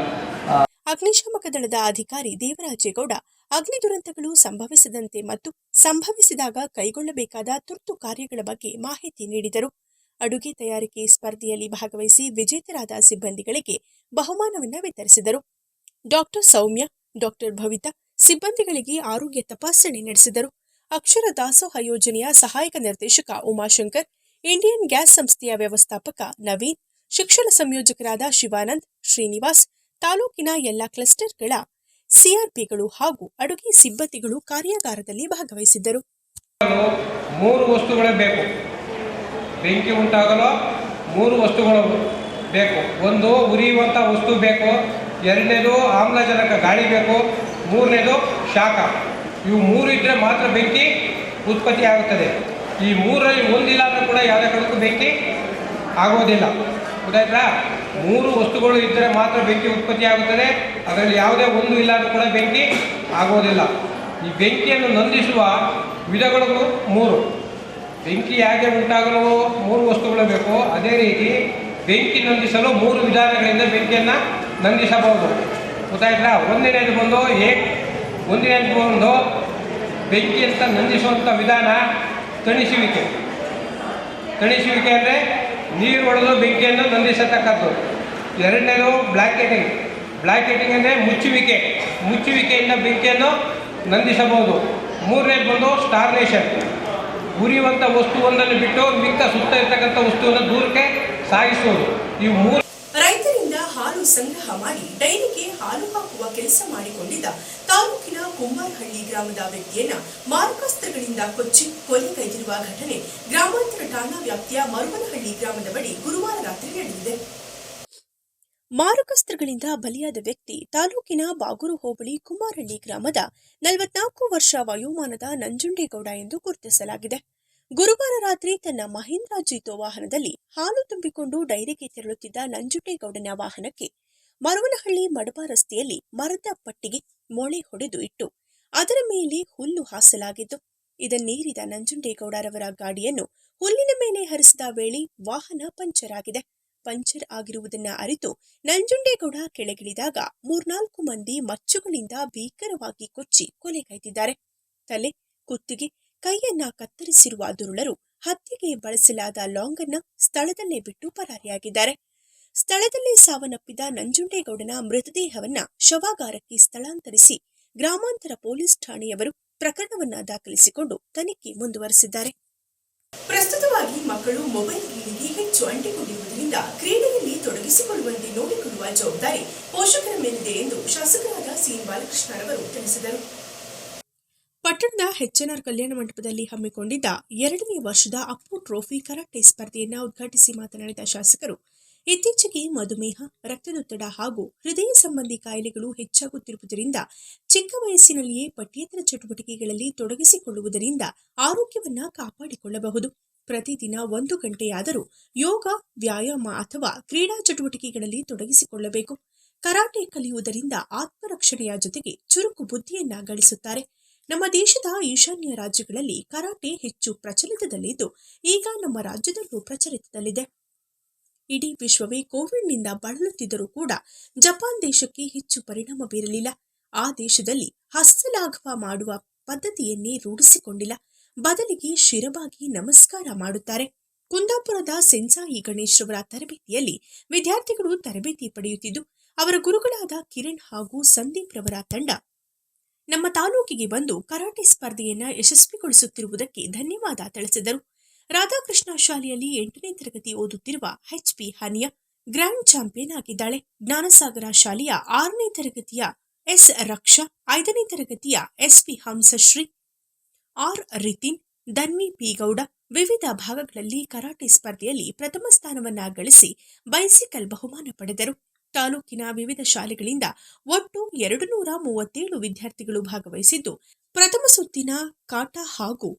ಅಗ್ನಿಶಾಮಕ ದಳದ ಅಧಿಕಾರಿ ದೇವರಾಜೇಗೌಡ ಅಗ್ನಿ ದುರಂತಗಳು ಸಂಭವಿಸದಂತೆ ಮತ್ತು ಸಂಭವಿಸಿದಾಗ ಕೈಗೊಳ್ಳಬೇಕಾದ ತುರ್ತು ಕಾರ್ಯಗಳ ಬಗ್ಗೆ ಮಾಹಿತಿ ನೀಡಿದರು. ಅಡುಗೆ ತಯಾರಿಕೆ ಸ್ಪರ್ಧೆಯಲ್ಲಿ ಭಾಗವಹಿಸಿ ವಿಜೇತರಾದ ಸಿಬ್ಬಂದಿಗಳಿಗೆ ಬಹುಮಾನವನ್ನು ವಿತರಿಸಿದರು. ಡಾಕ್ಟರ್ ಸೌಮ್ಯ ಡಾಕ್ಟರ್ ಭವಿತಾ ಸಿಬ್ಬಂದಿಗಳಿಗೆ ಆರೋಗ್ಯ ತಪಾಸಣೆ ನಡೆಸಿದರು. ಅಕ್ಷರ ದಾಸೋಹ ಯೋಜನೆಯ ಸಹಾಯಕ ನಿರ್ದೇಶಕ ಉಮಾಶಂಕರ್, ಇಂಡಿಯನ್ ಗ್ಯಾಸ್ ಸಂಸ್ಥೆಯ ವ್ಯವಸ್ಥಾಪಕ ನವೀನ್, ಶಿಕ್ಷಣ ಸಂಯೋಜಕರಾದ ಶಿವಾನಂದ್, ಶ್ರೀನಿವಾಸ್, ತಾಲೂಕಿನ ಎಲ್ಲಾ ಕ್ಲಸ್ಟರ್ಗಳ ಸಿಆರ್ಪಿಗಳು ಹಾಗೂ ಅಡುಗೆ ಸಿಬ್ಬಂದಿಗಳು ಕಾರ್ಯಾಗಾರದಲ್ಲಿ ಭಾಗವಹಿಸಿದ್ದರು. ಮೂರು ವಸ್ತುಗಳೇ ಬೇಕು. ಬೆಂಕಿ ಉಂಟಾಗಲು ಮೂರು ವಸ್ತುಗಳು ಬೇಕು. ಒಂದು ಉರಿಯುವಂಥ ವಸ್ತು ಬೇಕು, ಎರಡನೇದು ಆಮ್ಲಜನಕ ಗಾಳಿ ಬೇಕು, ಮೂರನೇದು ಶಾಖ. ಇವು ಮೂರು ಇದ್ದರೆ ಮಾತ್ರ ಬೆಂಕಿ ಉತ್ಪತ್ತಿ ಆಗುತ್ತದೆ. ಈ ಮೂರಲ್ಲಿ ಒಂದಿಲ್ಲ ಅಂದರೂ ಕೂಡ ಯಾವುದೇ ಕಾರಣಕ್ಕೂ ಬೆಂಕಿ ಆಗೋದಿಲ್ಲ. ಗೊತ್ತಾಯ್ತಾ? ಮೂರು ವಸ್ತುಗಳು ಇದ್ದರೆ ಮಾತ್ರ ಬೆಂಕಿ ಉತ್ಪತ್ತಿ ಆಗುತ್ತದೆ. ಅದರಲ್ಲಿ ಯಾವುದೇ ಒಂದು ಇಲ್ಲ ಅಂದರೂ ಕೂಡ ಬೆಂಕಿ ಆಗೋದಿಲ್ಲ. ಈ ಬೆಂಕಿಯನ್ನು ನಂದಿಸುವ ವಿಧಗಳು ಮೂರು. ಬೆಂಕಿ ಹೇಗೆ ಉಂಟಾಗಲು ಮೂರು ವಸ್ತುಗಳು ಬೇಕು, ಅದೇ ರೀತಿ ಬೆಂಕಿ ನಂದಿಸಲು ಮೂರು ವಿಧಾನಗಳಿಂದ ಬೆಂಕಿಯನ್ನು ನಂದಿಸಬಹುದು. ಗೊತ್ತಾಯ್ತಾ? ಒಂದನೇದು ಬಂದು ಏ ಒಂದನೇದು ಬಂದು ಬೆಂಕಿ ಅಂತ ನಂದಿಸುವಂಥ ವಿಧಾನ ತಣಿಸುವಿಕೆ. ತಣಿಸುವಿಕೆ ಅಂದರೆ ನೀರು ಹೊಡೆದು ಬೆಂಕಿಯನ್ನು ನಂದಿಸತಕ್ಕದ್ದು. ಎರಡನೇದು ಬ್ಲ್ಯಾಕೆಟಿಂಗ್ ಬ್ಲ್ಯಾಕೆಟಿಂಗ್ ಅಂದರೆ ಮುಚ್ಚುವಿಕೆ. ಮುಚ್ಚುವಿಕೆಯಿಂದ ಬೆಂಕಿಯನ್ನು ನಂದಿಸಬಹುದು. ಮೂರನೇದು ಬಂದು ಸ್ಟಾರ್ನೇಷನ್ ಉರಿಯುವಂಥ ವಸ್ತುವೊಂದನ್ನು ಬಿಟ್ಟು ಮಿಕ್ಕ ಸುತ್ತ ಇರ್ತಕ್ಕಂಥ ವಸ್ತುವನ್ನು ದೂರಕ್ಕೆ ಸಾಗಿಸುವುದು. ಈ ಮೂರು ಹಾಲು ಸಂಗ್ರಹ ಮಾಡಿ ಡೈರಿಗೆ ಹಾಲು ಹಾಕುವ ಕೆಲಸ ಮಾಡಿಕೊಂಡಿದ್ದ ತಾಲೂಕಿನ ಕುಂಬಾರಹಳ್ಳಿ ಗ್ರಾಮದ ವ್ಯಕ್ತಿಯನ್ನ ಮಾರಕಾಸ್ತ್ರಗಳಿಂದ ಕೊಚ್ಚಿ ಕೊಲೆಗೈದಿರುವ ಘಟನೆ ಗ್ರಾಮಾಂತರ ಠಾಣಾ ವ್ಯಾಪ್ತಿಯ ಮರುವನಹಳ್ಳಿ ಗ್ರಾಮದ ಬಳಿ ಗುರುವಾರ ರಾತ್ರಿ ನಡೆದಿದೆ. ಮಾರಕಾಸ್ತ್ರಗಳಿಂದ ಬಲಿಯಾದ ವ್ಯಕ್ತಿ ತಾಲೂಕಿನ ಬಾಗೂರು ಹೋಬಳಿ ಕುಮಾರಹಳ್ಳಿ ಗ್ರಾಮದ ನಲವತ್ನಾಲ್ಕು ವರ್ಷ ವಯೋಮಾನದ ನಂಜುಂಡೇಗೌಡ ಎಂದು ಗುರುತಿಸಲಾಗಿದೆ. ಗುರುವಾರ ರಾತ್ರಿ ತನ್ನ ಮಹೀಂದ್ರ ಜೀತೋ ವಾಹನದಲ್ಲಿ ಹಾಲು ತುಂಬಿಕೊಂಡು ಡೈರಿಗೆ ತೆರಳುತ್ತಿದ್ದ ನಂಜುಟೇಗೌಡನ ವಾಹನಕ್ಕೆ ಮರವನಹಳ್ಳಿ ಮಡಬ ರಸ್ತೆಯಲ್ಲಿ ಮರದ ಪಟ್ಟಿಗೆ ಮೊಳೆ ಹೊಡೆದು ಇಟ್ಟು ಅದರ ಮೇಲೆ ಹುಲ್ಲು ಹಾಸಲಾಗಿದ್ದು, ಇದನ್ನೇರಿದ ನಂಜುಂಡೇಗೌಡರವರ ಗಾಡಿಯನ್ನು ಹುಲ್ಲಿನ ಮೇಲೆ ಹರಿಸಿದ ವೇಳೆ ವಾಹನ ಪಂಚರ್ ಆಗಿದೆ ಪಂಚರ್ ಆಗಿರುವುದನ್ನ ಅರಿತು ನಂಜುಂಡೇಗೌಡ ಕೆಳಗಿಳಿದಾಗ ಮೂರ್ನಾಲ್ಕು ಮಂದಿ ಮಚ್ಚುಗಳಿಂದ ಭೀಕರವಾಗಿ ಕೊಚ್ಚಿ ಕೊಲೆಗೈದಿದ್ದಾರೆ ತಲೆ, ಕುತ್ತಿಗೆ ಕೈಯನ್ನ ಕತ್ತರಿಸಿರುವ ದುರುಳರು ಹತ್ಯೆಗೆ ಬಳಸಲಾದ ಲಾಂಗನ್ನ ಸ್ಥಳದಲ್ಲೇ ಬಿಟ್ಟು ಪರಾರಿಯಾಗಿದ್ದಾರೆ. ಸ್ಥಳದಲ್ಲೇ ಸಾವನ್ನಪ್ಪಿದ ನಂಜುಂಡೇಗೌಡನ ಮೃತದೇಹವನ್ನ ಶವಾಗಾರಕ್ಕೆ ಸ್ಥಳಾಂತರಿಸಿ ಗ್ರಾಮಾಂತರ ಪೊಲೀಸ್ ಠಾಣೆಯವರು ಪ್ರಕರಣವನ್ನ ದಾಖಲಿಸಿಕೊಂಡು ತನಿಖೆ ಮುಂದುವರೆಸಿದ್ದಾರೆ. ಪ್ರಸ್ತುತವಾಗಿ ಮಕ್ಕಳು ಮೊಬೈಲ್ ಗೇಮಿಗೆ ಹೆಚ್ಚು ಅಂಟಿಕೊಂಡಿರುವುದರಿಂದ ಕ್ರೀಡೆಯಲ್ಲಿ ತೊಡಗಿಸಿಕೊಳ್ಳುವಂತೆ ನೋಡಿಕೊಳ್ಳುವ ಜವಾಬ್ದಾರಿ ಪೋಷಕರ ಮೇಲಿದೆ ಎಂದು ಶಾಸಕರಾದ ಸಿ. ಬಾಲಕೃಷ್ಣರವರು ತಿಳಿಸಿದರು. ಪಟ್ಟಣದ ಹೆಚ್ಎನ್ಆರ್ ಕಲ್ಯಾಣ ಮಂಟಪದಲ್ಲಿ ಹಮ್ಮಿಕೊಂಡಿದ್ದ ಎರಡನೇ ವರ್ಷದ ಅಪ್ಪು ಟ್ರೋಫಿ ಕರಾಟೆ ಸ್ಪರ್ಧೆಯನ್ನು ಉದ್ಘಾಟಿಸಿ ಮಾತನಾಡಿದ ಶಾಸಕರು, ಇತ್ತೀಚೆಗೆ ಮಧುಮೇಹ, ರಕ್ತದೊತ್ತಡ ಹಾಗೂ ಹೃದಯ ಸಂಬಂಧಿ ಕಾಯಿಲೆಗಳು ಹೆಚ್ಚಾಗುತ್ತಿರುವುದರಿಂದ ಚಿಕ್ಕ ವಯಸ್ಸಿನಲ್ಲಿಯೇ ಪಠ್ಯೇತರ ಚಟುವಟಿಕೆಗಳಲ್ಲಿ ತೊಡಗಿಸಿಕೊಳ್ಳುವುದರಿಂದ ಆರೋಗ್ಯವನ್ನು ಕಾಪಾಡಿಕೊಳ್ಳಬಹುದು. ಪ್ರತಿದಿನ ಒಂದು ಗಂಟೆಯಾದರೂ ಯೋಗ, ವ್ಯಾಯಾಮ ಅಥವಾ ಕ್ರೀಡಾ ಚಟುವಟಿಕೆಗಳಲ್ಲಿ ತೊಡಗಿಸಿಕೊಳ್ಳಬೇಕು. ಕರಾಟೆ ಕಲಿಯುವುದರಿಂದ ಆತ್ಮರಕ್ಷಣೆಯ ಜೊತೆಗೆ ಚುರುಕು ಬುದ್ಧಿಯನ್ನ ಗಳಿಸುತ್ತಾರೆ. ನಮ್ಮ ದೇಶದ ಈಶಾನ್ಯ ರಾಜ್ಯಗಳಲ್ಲಿ ಕರಾಟೆ ಹೆಚ್ಚು ಪ್ರಚಲಿತದಲ್ಲಿದ್ದು, ಈಗ ನಮ್ಮ ರಾಜ್ಯದಲ್ಲೂ ಪ್ರಚಲಿತದಲ್ಲಿದೆ. ಇಡೀ ವಿಶ್ವವೇ ಕೋವಿಡ್ನಿಂದ ಬಳಲುತ್ತಿದ್ದರೂ ಕೂಡ ಜಪಾನ್ ದೇಶಕ್ಕೆ ಹೆಚ್ಚು ಪರಿಣಾಮ ಬೀರಲಿಲ್ಲ. ಆ ದೇಶದಲ್ಲಿ ಹಸ್ತಲಾಘವ ಮಾಡುವ ಪದ್ಧತಿಯನ್ನೇ ರೂಢಿಸಿಕೊಂಡಿಲ್ಲ. ಬದಲಿಗೆ ಶಿರಬಾಗಿ ನಮಸ್ಕಾರ ಮಾಡುತ್ತಾರೆ. ಕುಂದಾಪುರದ ಸೆನ್ಸಾಯಿ ಗಣೇಶ್ ರವರ ತರಬೇತಿಯಲ್ಲಿ ವಿದ್ಯಾರ್ಥಿಗಳು ತರಬೇತಿ ಪಡೆಯುತ್ತಿದ್ದು, ಅವರ ಗುರುಗಳಾದ ಕಿರಣ್ ಹಾಗೂ ಸಂದೀಪ್ ರವರ ತಂಡ ನಮ್ಮ ತಾಲೂಕಿಗೆ ಬಂದು ಕರಾಟೆ ಸ್ಪರ್ಧೆಯನ್ನ ಯಶಸ್ವಿಗೊಳಿಸುತ್ತಿರುವುದಕ್ಕೆ ಧನ್ಯವಾದ ತಿಳಿಸಿದರು. ರಾಧಾಕೃಷ್ಣ ಶಾಲೆಯಲ್ಲಿ ಎಂಟನೇ ತರಗತಿ ಓದುತ್ತಿರುವ ಎಚ್ಪಿ ಹನಿಯಾ ಗ್ರ್ಯಾಂಡ್ ಚಾಂಪಿಯನ್ ಆಗಿದ್ದಾಳೆ. ಜ್ಞಾನಸಾಗರ ಶಾಲೆಯ ಆರನೇ ತರಗತಿಯ ಎಸ್ ರಕ್ಷಾ, ಐದನೇ ತರಗತಿಯ S P Hamsashree, R Ritin, Dhanvi P Gowda ವಿವಿಧ ಭಾಗಗಳಲ್ಲಿ ಕರಾಟೆ ಸ್ಪರ್ಧೆಯಲ್ಲಿ ಪ್ರಥಮ ಸ್ಥಾನವನ್ನ ಗಳಿಸಿ ಬೈಸಿಕಲ್ ಬಹುಮಾನ ಪಡೆದರು. ತಾಲೂಕಿನ ವಿವಿಧ ಶಾಲೆಗಳಿಂದ ಒಟ್ಟು ಎರಡು ನೂರ ಮೂವತ್ತೇಳು ವಿದ್ಯಾರ್ಥಿಗಳು ಭಾಗವಹಿಸಿದ್ದು, ಪ್ರಥಮ ಸುತ್ತಿನ ಕಾಟ ಹಾಗೂ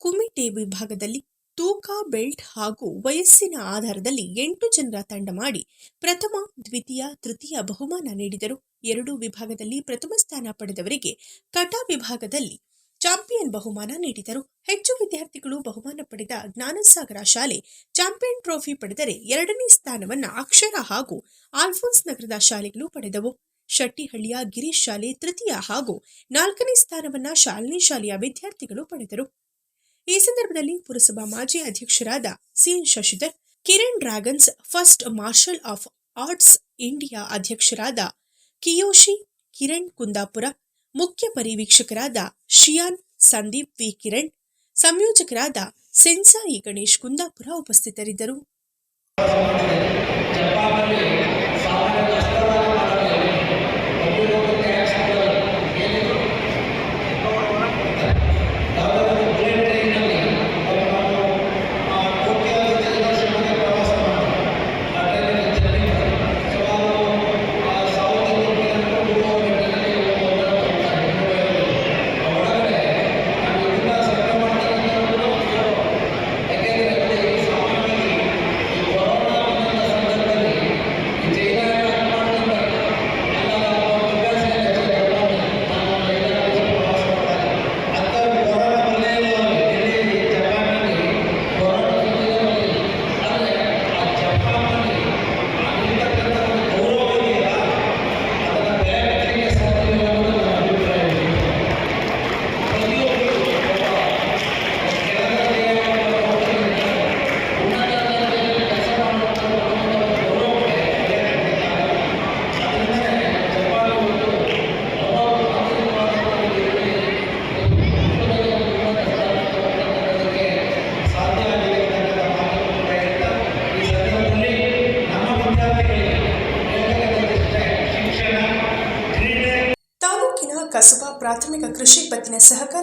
ಕುಮಿಟೆ ವಿಭಾಗದಲ್ಲಿ ತೂಕ, ಬೆಲ್ಟ್ ಹಾಗೂ ವಯಸ್ಸಿನ ಆಧಾರದಲ್ಲಿ ಎಂಟು ಜನರ ತಂಡ ಮಾಡಿ ಪ್ರಥಮ, ದ್ವಿತೀಯ, ತೃತೀಯ ಬಹುಮಾನ ನೀಡಿದರು. ಎರಡು ವಿಭಾಗದಲ್ಲಿ ಪ್ರಥಮ ಸ್ಥಾನ ಪಡೆದವರಿಗೆ ಕಟಾ ವಿಭಾಗದಲ್ಲಿ ಚಾಂಪಿಯನ್ ಬಹುಮಾನ ನೀಡಿದರು. ಹೆಚ್ಚು ವಿದ್ಯಾರ್ಥಿಗಳು ಬಹುಮಾನ ಪಡೆದ ಜ್ಞಾನಸಾಗರ ಶಾಲೆ ಚಾಂಪಿಯನ್ ಟ್ರೋಫಿ ಪಡೆದರೆ ಎರಡನೇ ಸ್ಥಾನವನ್ನು ಅಕ್ಷರ ಹಾಗೂ ಆಲ್ಫೋನ್ಸ್ ನಗರದ ಶಾಲೆಗಳು ಪಡೆದವು. ಶೆಟ್ಟಿಹಳ್ಳಿಯ ಗಿರೀಶ್ ಶಾಲೆ ತೃತೀಯ ಹಾಗೂ ನಾಲ್ಕನೇ ಸ್ಥಾನವನ್ನು ಶಾಲಿನಿ ಶಾಲೆಯ ವಿದ್ಯಾರ್ಥಿಗಳು ಪಡೆದರು. ಈ ಸಂದರ್ಭದಲ್ಲಿ ಪುರಸಭಾ ಮಾಜಿ ಅಧ್ಯಕ್ಷರಾದ CN Shashidhar, Kiran Dragons, first martial of arts India ಅಧ್ಯಕ್ಷರಾದ ಕಿಯೋಶಿ, ಕಿರಣ್ ಕುಂದಾಪುರ ಮುಖ್ಯ ಪರಿವೀಕ್ಷಕರಾದ ಶಿಯಾನ್ ಸಂದೀಪ್ ವಿ. ಕಿರಣ್ ಸಂಯೋಜಕರಾದ ಸೆನ್ಸಾಯಿ ಗಣೇಶ್ ಕುಂದಾಪುರ ಉಪಸ್ಥಿತರಿದ್ದರು.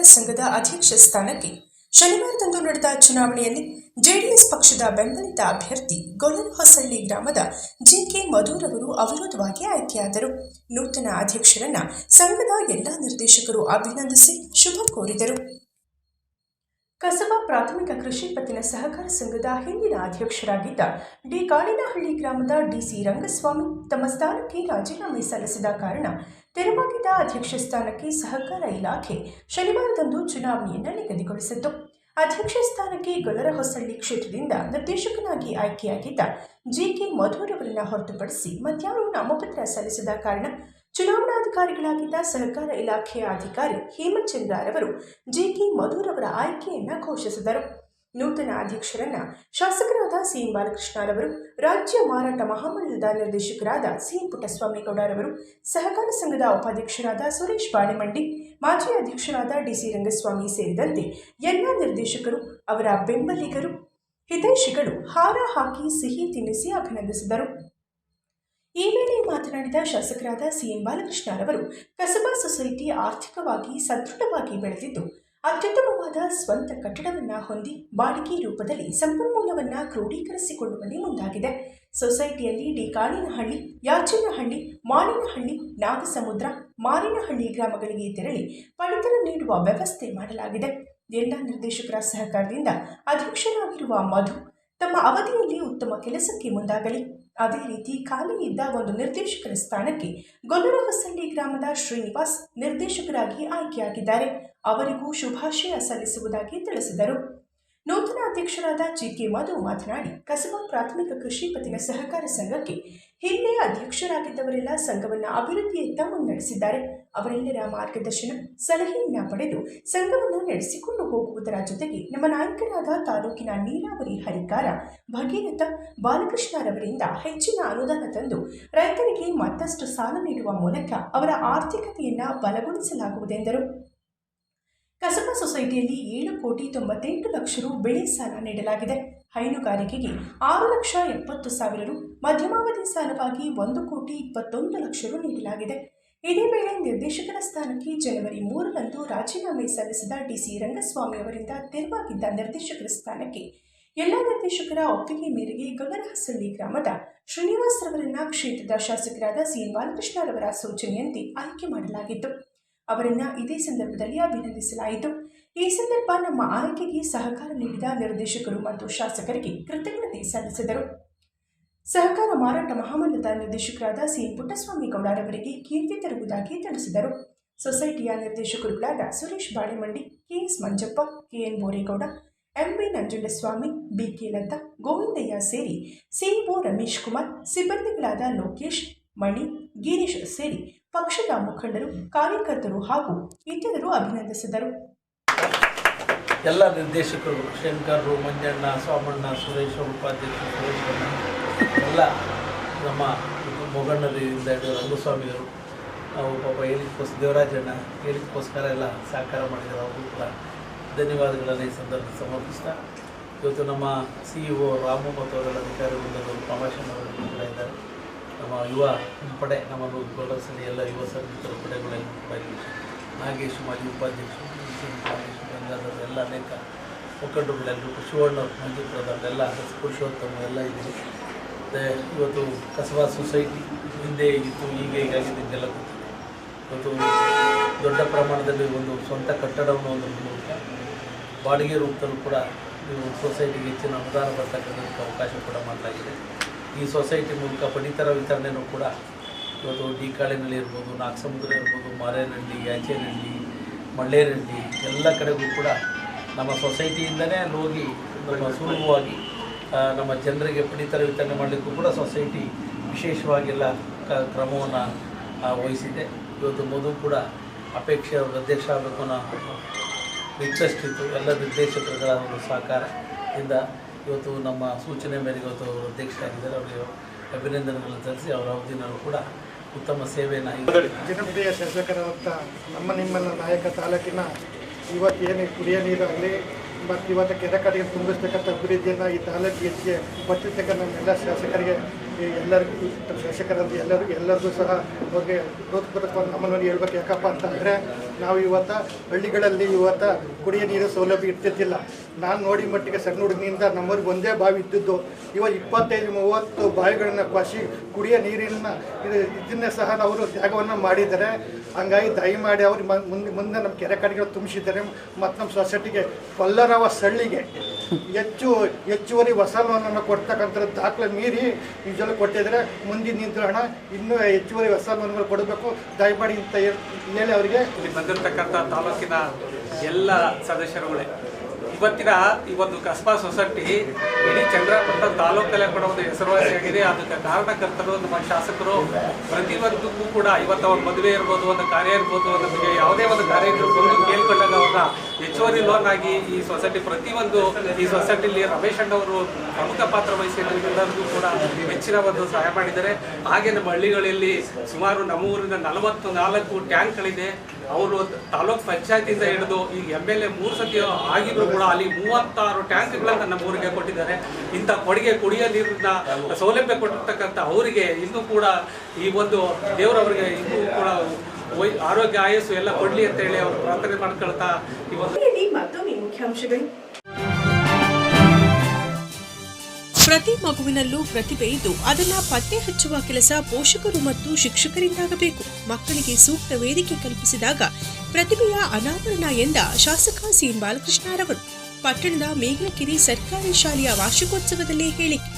ಸಂಘದ ಅಧ್ಯಕ್ಷ ಸ್ಥಾನಕ್ಕೆ ಶನಿವಾರದಂದು ನಡೆದ ಚುನಾವಣೆಯಲ್ಲಿ ಜೆಡಿಎಸ್ ಪಕ್ಷದ ಬೆಂಬಲಿತ ಅಭ್ಯರ್ಥಿ ಗೊಲ್ಲರಹೊಸಳ್ಳಿ ಗ್ರಾಮದ ಜಿಕೆ ಮಧುರವರು ಅವಿರೋಧವಾಗಿ ಆಯ್ಕೆಯಾದರು. ನೂತನ ಅಧ್ಯಕ್ಷರನ್ನ ಸಂಘದ ಎಲ್ಲಾ ನಿರ್ದೇಶಕರು ಅಭಿನಂದಿಸಿ ಶುಭ ಕೋರಿದರು. ಕಸಬಾ ಪ್ರಾಥಮಿಕ ಕೃಷಿ ಪತ್ತಿನ ಸಹಕಾರ ಸಂಘದ ಹಿಂದಿನ ಅಧ್ಯಕ್ಷರಾಗಿದ್ದ ಡಿ. ಕಾಳಿನಹಳ್ಳಿ ಗ್ರಾಮದ ಡಿಸಿ ರಂಗಸ್ವಾಮಿ ತಮ್ಮ ಸ್ಥಾನಕ್ಕೆ ರಾಜೀನಾಮೆ ಸಲ್ಲಿಸಿದ ಕಾರಣ ತೆರವಾಗಿದ್ದ ಅಧ್ಯಕ್ಷ ಸ್ಥಾನಕ್ಕೆ ಸಹಕಾರ ಇಲಾಖೆ ಶನಿವಾರದಂದು ಚುನಾವಣೆಯನ್ನು ನಿಗದಿಗೊಳಿಸಿತ್ತು. ಅಧ್ಯಕ್ಷ ಸ್ಥಾನಕ್ಕೆ ಗೊಲ್ಲರಹೊಸಳ್ಳಿ ಕ್ಷೇತ್ರದಿಂದ ನಿರ್ದೇಶಕನಾಗಿ ಆಯ್ಕೆಯಾಗಿದ್ದ ಜಿಕೆ ಮಧುರವರನ್ನ ಹೊರತುಪಡಿಸಿ ಮತ್ಯಾರು ನಾಮಪತ್ರ ಸಲ್ಲಿಸಿದ ಕಾರಣ ಚುನಾವಣಾಧಿಕಾರಿಗಳಾಗಿದ್ದ ಸಹಕಾರ ಇಲಾಖೆಯ ಅಧಿಕಾರಿ ಹೇಮಚಂದ್ರ ಜೆಕೆ ಮಧುರ್ ಮಧುರವರ ಆಯ್ಕೆಯನ್ನು ಘೋಷಿಸಿದರು. ನೂತನ ಅಧ್ಯಕ್ಷರನ್ನ ಶಾಸಕರಾದ ಸಿಎಂ ಬಾಲಕೃಷ್ಣರವರು ರಾಜ್ಯ ಮಾರಾಟ ಮಹಾಮಂಡಲದ ನಿರ್ದೇಶಕರಾದ ಸಿಎಂ ಪುಟ್ಟಸ್ವಾಮಿಗೌಡರವರು ಸಹಕಾರ ಸಂಘದ ಉಪಾಧ್ಯಕ್ಷರಾದ ಸುರೇಶ್ ಬಾಳೆಮಂಡಿ, ಮಾಜಿ ಅಧ್ಯಕ್ಷರಾದ ಡಿಸಿ ರಂಗಸ್ವಾಮಿ ಸೇರಿದಂತೆ ಎಲ್ಲ ನಿರ್ದೇಶಕರು, ಅವರ ಬೆಂಬಲಿಗರು, ಹಿತೈಷಿಗಳು ಹಾರ ಹಾಕಿ ಸಿಹಿ ತಿನ್ನಿಸಿ ಅಭಿನಂದಿಸಿದರು. ಈ ವೇಳೆ ಮಾತನಾಡಿದ ಶಾಸಕರಾದ ಸಿಎಂ ಬಾಲಕೃಷ್ಣರವರು ಕಸಬಾ ಸೊಸೈಟಿ ಆರ್ಥಿಕವಾಗಿ ಸದೃಢವಾಗಿ ಬೆಳೆದಿದ್ದು, ಅತ್ಯುತ್ತಮವಾದ ಸ್ವಂತ ಕಟ್ಟಡವನ್ನ ಹೊಂದಿ ಬಾಡಿಗೆ ರೂಪದಲ್ಲಿ ಸಂಪನ್ಮೂಲವನ್ನ ಕ್ರೋಢೀಕರಿಸಿಕೊಳ್ಳುವಲ್ಲಿ ಮುಂದಾಗಿದೆ. ಸೊಸೈಟಿಯಲ್ಲಿ ಡಿ ಕಾಳಿನಹಳ್ಳಿ ಯಾಚನಹಳ್ಳಿ ಮಾಳಿನಹಳ್ಳಿ, ನಾಗಸಮುದ್ರ, ಮಾರಿನಹಳ್ಳಿ ಗ್ರಾಮಗಳಿಗೆ ತೆರಳಿ ಪಡಿತರ ನೀಡುವ ವ್ಯವಸ್ಥೆ ಮಾಡಲಾಗಿದೆ. ಎಲ್ಲ ನಿರ್ದೇಶಕರ ಸಹಕಾರದಿಂದ ಅಧ್ಯಕ್ಷರಾಗಿರುವ ಮಧು ತಮ್ಮ ಅವಧಿಯಲ್ಲಿ ಉತ್ತಮ ಕೆಲಸಕ್ಕೆ ಮುಂದಾಗಲಿ. ಅದೇ ರೀತಿ ಖಾಲಿ ಇದ್ದ ಒಂದು ನಿರ್ದೇಶಕರ ಸ್ಥಾನಕ್ಕೆ ಗೊಲ್ಲರಹಸಂಡಿ ಗ್ರಾಮದ ಶ್ರೀನಿವಾಸ್ ನಿರ್ದೇಶಕರಾಗಿ ಆಯ್ಕೆಯಾಗಿದ್ದಾರೆ. ಅವರಿಗೂ ಶುಭಾಶಯ ಸಲ್ಲಿಸುವುದಾಗಿ ತಿಳಿಸಿದರು. ನೂತನ ಅಧ್ಯಕ್ಷರಾದ ಜಿ ಕೆ ಮಧು ಮಾತನಾಡಿ, ಕಸಬಾ ಪ್ರಾಥಮಿಕ ಕೃಷಿ ಪತ್ತಿನ ಸಹಕಾರ ಸಂಘಕ್ಕೆ ಹಿಂದೆ ಅಧ್ಯಕ್ಷರಾಗಿದ್ದವರೆಲ್ಲ ಸಂಘವನ್ನು ಅಭಿವೃದ್ಧಿಯತ್ತ ಮುನ್ನಡೆಸಿದ್ದಾರೆ. ಅವರೆಲ್ಲರ ಮಾರ್ಗದರ್ಶನ, ಸಲಹೆಯನ್ನ ಪಡೆದು ಸಂಘವನ್ನು ನಡೆಸಿಕೊಂಡು ಹೋಗುವುದರ ಜೊತೆಗೆ ನಮ್ಮ ನಾಯಕರಾದ ತಾಲೂಕಿನ ನೀರಾವರಿ ಹರಿಕಾರ ಭಗೀರಥ ಬಾಲಕೃಷ್ಣರವರಿಂದ ಹೆಚ್ಚಿನ ಅನುದಾನ ತಂದು ರೈತರಿಗೆ ಮತ್ತಷ್ಟು ಸಾಲ ನೀಡುವ ಮೂಲಕ ಅವರ ಆರ್ಥಿಕತೆಯನ್ನ ಬಲಗೊಳಿಸಲಾಗುವುದೆಂದರು ಕಸಬಾ ಸೊಸೈಟಿಯಲ್ಲಿ ಏಳು ಕೋಟಿ ತೊಂಬತ್ತೆಂಟು ಲಕ್ಷ ರು ಬೆಳೆ ಸಾಲ ನೀಡಲಾಗಿದೆ. ಹೈನುಗಾರಿಕೆಗೆ ಆರು ಲಕ್ಷ ಎಪ್ಪತ್ತು ಸಾವಿರ ರು, ಮಧ್ಯಮಾವಧಿ ಸಾಲವಾಗಿ ಒಂದು ಕೋಟಿ ಇಪ್ಪತ್ತೊಂದು ಲಕ್ಷ ರು ನೀಡಲಾಗಿದೆ. ಇದೇ ವೇಳೆ ನಿರ್ದೇಶಕರ ಸ್ಥಾನಕ್ಕೆ ಜನವರಿ ಮೂರರಂದು ರಾಜೀನಾಮೆ ಸಲ್ಲಿಸಿದ ಡಿಸಿ ರಂಗಸ್ವಾಮಿ ಅವರಿಂದ ತೆರವಾಗಿದ್ದ ನಿರ್ದೇಶಕರ ಸ್ಥಾನಕ್ಕೆ ಎಲ್ಲ ನಿರ್ದೇಶಕರ ಒಪ್ಪಿಗೆ ಮೇರೆಗೆ ಗಗನಹಸಳ್ಳಿ ಗ್ರಾಮದ ಶ್ರೀನಿವಾಸ್ ರವರನ್ನ ಕ್ಷೇತ್ರದ ಶಾಸಕರಾದ ಸಿಎನ್ ಬಾಲಕೃಷ್ಣರವರ ಸೂಚನೆಯಂತೆ ಆಯ್ಕೆ ಮಾಡಲಾಗಿತ್ತು. ಅವರನ್ನ ಇದೇ ಸಂದರ್ಭದಲ್ಲಿ ಅಭಿನಂದಿಸಲಾಯಿತು. ಈ ಸಂದರ್ಭ ನಮ್ಮ ಆಯ್ಕೆಗೆ ಸಹಕಾರ ನೀಡಿದ ನಿರ್ದೇಶಕರು ಮತ್ತು ಶಾಸಕರಿಗೆ ಕೃತಜ್ಞತೆ ಸಲ್ಲಿಸಿದರು. ಸಹಕಾರ ಮಾರಾಟ ಮಹಾಮಂಡಲದ ನಿರ್ದೇಶಕರಾದ ಸಿ. ಪುಟ್ಟಸ್ವಾಮಿ ಗೌಡರವರಿಗೆ ಕೀರ್ತಿ ತರುವುದಾಗಿ ತಿಳಿಸಿದರು. ಸೊಸೈಟಿಯ ನಿರ್ದೇಶಕರುಗಳಾದ Suresh Balemandi KS Manjappa KN Boregowda MB Nanjundaswamy BK Lata, Govindaiah ಸೇರಿ ಸಿಇಒ ರಮೇಶ್ ಕುಮಾರ್, ಸಿಬ್ಬಂದಿಗಳಾದ ಲೋಕೇಶ್, ಮಣಿ, ಗಿರೀಶ್ ಸೇರಿ ಪಕ್ಷದ ಮುಖಂಡರು, ಕಾರ್ಯಕರ್ತರು ಹಾಗೂ ಇತರರು ಅಭಿನಂದಿಸಿದರು. ಎಲ್ಲ ನಿರ್ದೇಶಕರು, ಶಂಕರ್ ಮಂಜಣ್ಣ ಸೋಮಣ್ಣ, ಸುರೇಶ್ ಉಪಾಧ್ಯಕ್ಷರು ಎಲ್ಲ ನಮ್ಮ ಮೊಗಣ್ಣರಿಂದ ರಂಗಸ್ವಾಮಿಯವರು, ನಾವು ಪಾಪ ಹೇಳಿಕೋಸ್ಕರ ದೇವರಾಜಣ್ಣ ಹೇಳಿಕೋಸ್ಕರ ಎಲ್ಲ ಸಹಕಾರ ಮಾಡಿದ್ದಾರೆ ಅವರು ಕೂಡ ಧನ್ಯವಾದಗಳನ್ನು ಈ ಸಂದರ್ಭ ಸಮರ್ಪಿಸ್ತಾ, ಇವತ್ತು ನಮ್ಮ ಸಿ ಇ ಒ ರಾಮು ಮತ್ತು ಅವರೆಲ್ಲ ಅಧಿಕಾರಿ ವೃಂದದವರು ಪ್ರಮೋಷನ್ ಅವರು ಇದ್ದಾರೆ. ಯುವ ಪಡೆ ನಮ್ಮ ಗೋಡಸಲ್ಲಿ ಎಲ್ಲ ಯುವ ಸಂಘಿತರ ಪಡೆಗಳೆಲ್ಲ ಕೂಡ ನಾಗೇಶ್ ಮಾಜಿ ಉಪಾಧ್ಯಕ್ಷರು ಗಂಗಾಧರ್, ಎಲ್ಲ ಅನೇಕ ಮುಖಂಡರುಗಳೆಲ್ಲರೂ ಶಿವಣ್ಣ ಮಂಜು ಪ್ರಧಾನ್, ಎಲ್ಲ ಪುರುಷೋತ್ತಮ ಎಲ್ಲ ಇದೆ ಮತ್ತು ಇವತ್ತು ಕಸಬಾ ಸೊಸೈಟಿ ಹಿಂದೆ ಇತ್ತು, ಈಗ ಹೀಗಾಗಿದೆ ಗೊತ್ತಿದೆ ಇವತ್ತು ದೊಡ್ಡ ಪ್ರಮಾಣದಲ್ಲಿ ಒಂದು ಸ್ವಂತ ಕಟ್ಟಡವನ್ನು ಒಂದು ಮೂಲಕ ಬಾಡಿಗೆ ರೂಪದಲ್ಲೂ ಕೂಡ ನೀವು ಸೊಸೈಟಿಗೆ ಹೆಚ್ಚಿನ ಅನುದಾನ ಬರ್ತಕ್ಕಂಥ ಅವಕಾಶ ಕೂಡ ಮಾಡಲಾಗಿದೆ. ಈ ಸೊಸೈಟಿ ಮೂಲಕ ಪಡಿತರ ವಿತರಣೆನೂ ಕೂಡ ಇವತ್ತು ಡಿ ಕಾಳಿನಲ್ಲಿ ಇರ್ಬೋದು, ನಾಗಸಮುದ್ರ ಇರ್ಬೋದು, ಮಾರೇನಹಳ್ಳಿ, ಯಾಚೇನಹಳ್ಳಿ, ಮಳ್ಳೇನಹಳ್ಳಿ ಎಲ್ಲ ಕಡೆಗೂ ಕೂಡ ನಮ್ಮ ಸೊಸೈಟಿಯಿಂದಲೇ ಅಲ್ಲಿ ಹೋಗಿ ನಮ್ಮ ಸುಲಭವಾಗಿ ನಮ್ಮ ಜನರಿಗೆ ಪಡಿತರ ವಿತರಣೆ ಮಾಡಲಿಕ್ಕೂ ಕೂಡ ಸೊಸೈಟಿ ವಿಶೇಷವಾಗಿಲ್ಲ ಕ್ರಮವನ್ನು ವಹಿಸಿದೆ. ಇವತ್ತು ಮೊದಲು ಕೂಡ ಅಪೇಕ್ಷೆ ಅವರು ಅಧ್ಯಕ್ಷ ಆಗಬೇಕು ಅನ್ನೋ ರಿಕ್ವೆಸ್ಟ್ ಇತ್ತು. ಎಲ್ಲ ನಿರ್ದೇಶಕರುಗಳ ಒಂದು ಸಹಕಾರದಿಂದ ಇವತ್ತು ನಮ್ಮ ಸೂಚನೆ ಮೇರೆಗೆ ಇವತ್ತು ಅವರು ಅಧ್ಯಕ್ಷರಾಗಿದ್ದಾರೆ, ಅವರಿಗೆ ಅಭಿನಂದನೆಗಳನ್ನು ಸಲ್ಲಿಸಿ ಅವರ ಅವಧಿನಲ್ಲೂ ಕೂಡ ಉತ್ತಮ ಸೇವೆಯನ್ನು ಜನಪ್ರಿಯ ಶಾಸಕರಾದಂಥ ನಮ್ಮ ನಿಮ್ಮನ್ನ ನಾಯಕ ತಾಲೂಕಿನ ಇವತ್ತೇನು ಕುಡಿಯೋ ನೀರು ಆಗಲಿ, ಮತ್ತು ಇವತ್ತು ಕೆರೆ ಕಡೆಗೆ ತುಂಬಿಸ್ತಕ್ಕಂಥ ಅಭಿವೃದ್ಧಿಯನ್ನು ಈ ತಾಲೂಕಿಗೆ ಬರ್ತಿರ್ತಕ್ಕಂಥ ನಮ್ಮೆಲ್ಲ ಶಾಸಕರಿಗೆ ಎಲ್ಲರಿಗೂ ಶಾಸಕರಲ್ಲಿ ಎಲ್ಲರಿಗೂ ಎಲ್ಲರಿಗೂ ಸಹ ಅವ್ರಿಗೆ ಪ್ರೋತ್ಪೂರ್ವಕವಾಗಿ ನಮ್ಮನ್ನು ಹೇಳ್ಬೇಕು ಯಾಕಪ್ಪ ಅಂತಂದರೆ ನಾವು ಇವತ್ತ ಹಳ್ಳಿಗಳಲ್ಲಿ ಇವತ್ತ ಕುಡಿಯೋ ನೀರು ಸೌಲಭ್ಯ ಇರ್ತಿದ್ದಿಲ್ಲ. ನಾನು ನೋಡಿ ಮಟ್ಟಿಗೆ ಸಣ್ಣ ಹುಡುಗನಿಂದ ನಮ್ಮವ್ರಿಗೆ ಒಂದೇ ಬಾವಿ ಇದ್ದಿದ್ದು. ಇವಾಗ ಇಪ್ಪತ್ತೈದು, ಮೂವತ್ತು ಬಾವಿಗಳನ್ನು ಕೊಸಿ ಕುಡಿಯೋ ನೀರಿನ ಇದು ಇದನ್ನೇ ಸಹ ಅವರು ತ್ಯಾಗವನ್ನು ಮಾಡಿದ್ದಾರೆ. ಹಂಗಾಗಿ ದಯಮಾಡಿ ಅವರು ಮುಂದೆ ಮುಂದೆ ನಮ್ಮ ಕೆರೆ ಕಡೆಗಳು ತುಂಬಿಸಿದ್ದಾರೆ. ಮತ್ತು ನಮ್ಮ ಸೊಸೈಟಿಗೆ ಕೊಲ್ಲರವ ಸಳ್ಳಿಗೆ ಹೆಚ್ಚು, ಹೆಚ್ಚುವರಿ ಹೊಸ ಲೋನನ್ನು ಕೊಡ್ತಕ್ಕಂಥ ದಾಖಲೆ ಮೀರಿ ನಿಜಲು ಕೊಟ್ಟಿದ್ದಾರೆ. ಮುಂದಿನ ನಿಂತ್ರೋಣ ಇನ್ನೂ ಹೆಚ್ಚುವರಿ ಹೊಸ ಲೋನ್ಗಳು ಕೊಡಬೇಕು. ದಯಮಾಡಿ ಅಂತ ಹೇಳಿ ಅವರಿಗೆ ಬಂದಿರತಕ್ಕಂಥ ತಾಲೂಕಿನ ಎಲ್ಲ ಸದಸ್ಯರುಗಳೇ. ಇವತ್ತಿನ ಈ ಒಂದು ಕಸ್ಬಾ ಸೊಸೈಟಿ ಇಡೀ ಚಂದ್ರಪಟ್ಟಣ ತಾಲೂಕಲ್ಲೇ ಕೂಡ ಒಂದು ಹೆಸರುವಾಸಿಯಾಗಿದೆ. ಅದಕ್ಕೆ ಕಾರಣಕರ್ತರು, ನಮ್ಮ ಶಾಸಕರು ಪ್ರತಿಯೊಂದಕ್ಕೂ ಕೂಡ ಇವತ್ತು ಅವ್ರ ಮದುವೆ ಇರ್ಬೋದು, ಒಂದು ಕಾರ್ಯ ಇರ್ಬೋದು ನಮಗೆ ಯಾವುದೇ ಒಂದು ಕಾರ್ಯ ಇರ್ಬೋದು ಬಂದು ಕೇಳ್ಕೊಂಡಾಗ ಅವ್ರನ್ನ ಹೆಚ್ಚುವರಿ ಲೋನ್ ಆಗಿ ಈ ಸೊಸೈಟಿ ಪ್ರತಿಯೊಂದು ಈ ಸೊಸೈಟಿಲಿ ರಮೇಶ್ ಅಣ್ಣವರು ಪ್ರಮುಖ ಪಾತ್ರ ವಹಿಸಿ ಎಲ್ಲರಿಗೂ ಕೂಡ ಹೆಚ್ಚಿನ ಒಂದು ಸಹಾಯ ಮಾಡಿದ್ದಾರೆ. ಹಾಗೆ ನಮ್ಮ ಹಳ್ಳಿಗಳಲ್ಲಿ ಸುಮಾರು ನಮ್ಮ ಊರಿನ ನಲವತ್ತು ನಾಲ್ಕು ಟ್ಯಾಂಕ್ಗಳಿದೆ. ಅವರು ತಾಲೂಕ್ ಪಂಚಾಯತಿಯಿಂದ ಹಿಡಿದು ಈ ಎಂ ಎಲ್ ಎ ಮೂರು ಸತಿ ಆಗಿದ್ರು ಕೂಡ ಅಲ್ಲಿ ಮೂವತ್ತಾರು ಟ್ಯಾಂಕ್ಗಳನ್ನು ನಮ್ಮ ಊರಿಗೆ ಕೊಟ್ಟಿದ್ದಾರೆ. ಇಂಥ ಕೊಡುಗೆ ಕುಡಿಯೋ ನೀರಿನ ಸೌಲಭ್ಯ ಕೊಟ್ಟಿರ್ತಕ್ಕಂಥ ಅವರಿಗೆ ಇನ್ನೂ ಕೂಡ ಈ ಒಂದು ದೇವರವರಿಗೆ ಇನ್ನೂ ಕೂಡ ಆರೋಗ್ಯ ಆಯಸ್ಸು ಎಲ್ಲ ಕೊಡಲಿ ಅಂತೇಳಿ ಅವರು ಪ್ರಾರ್ಥನೆ ಮಾಡ್ಕೊಳ್ತಾ ಇವತ್ತು ಕೊನೆಯಲ್ಲಿ ಮತ್ತೊಮ್ಮೆ ಮುಖ್ಯಾಂಶಗಳು. ಪ್ರತಿ ಮಗುವಿನಲ್ಲೂ ಪ್ರತಿಭೆ ಇದ್ದು ಅದನ್ನ ಪತ್ತೆ ಹಚ್ಚುವ ಕೆಲಸ ಪೋಷಕರು ಮತ್ತು ಶಿಕ್ಷಕರಿಂದಾಗಬೇಕು. ಮಕ್ಕಳಿಗೆ ಸೂಕ್ತ ವೇದಿಕೆ ಕಲ್ಪಿಸಿದಾಗ ಪ್ರತಿಭೆಯ ಅನಾವರಣ ಎಂದ ಶಾಸಕ ಸಿ ಬಾಲಕೃಷ್ಣರವರು ಪಟ್ಟಣದ ಮೇಘಲಕೆರೆ ಸರ್ಕಾರಿ ಶಾಲೆಯ ವಾರ್ಷಿಕೋತ್ಸವದಲ್ಲಿ ಹೇಳಿಕೆ.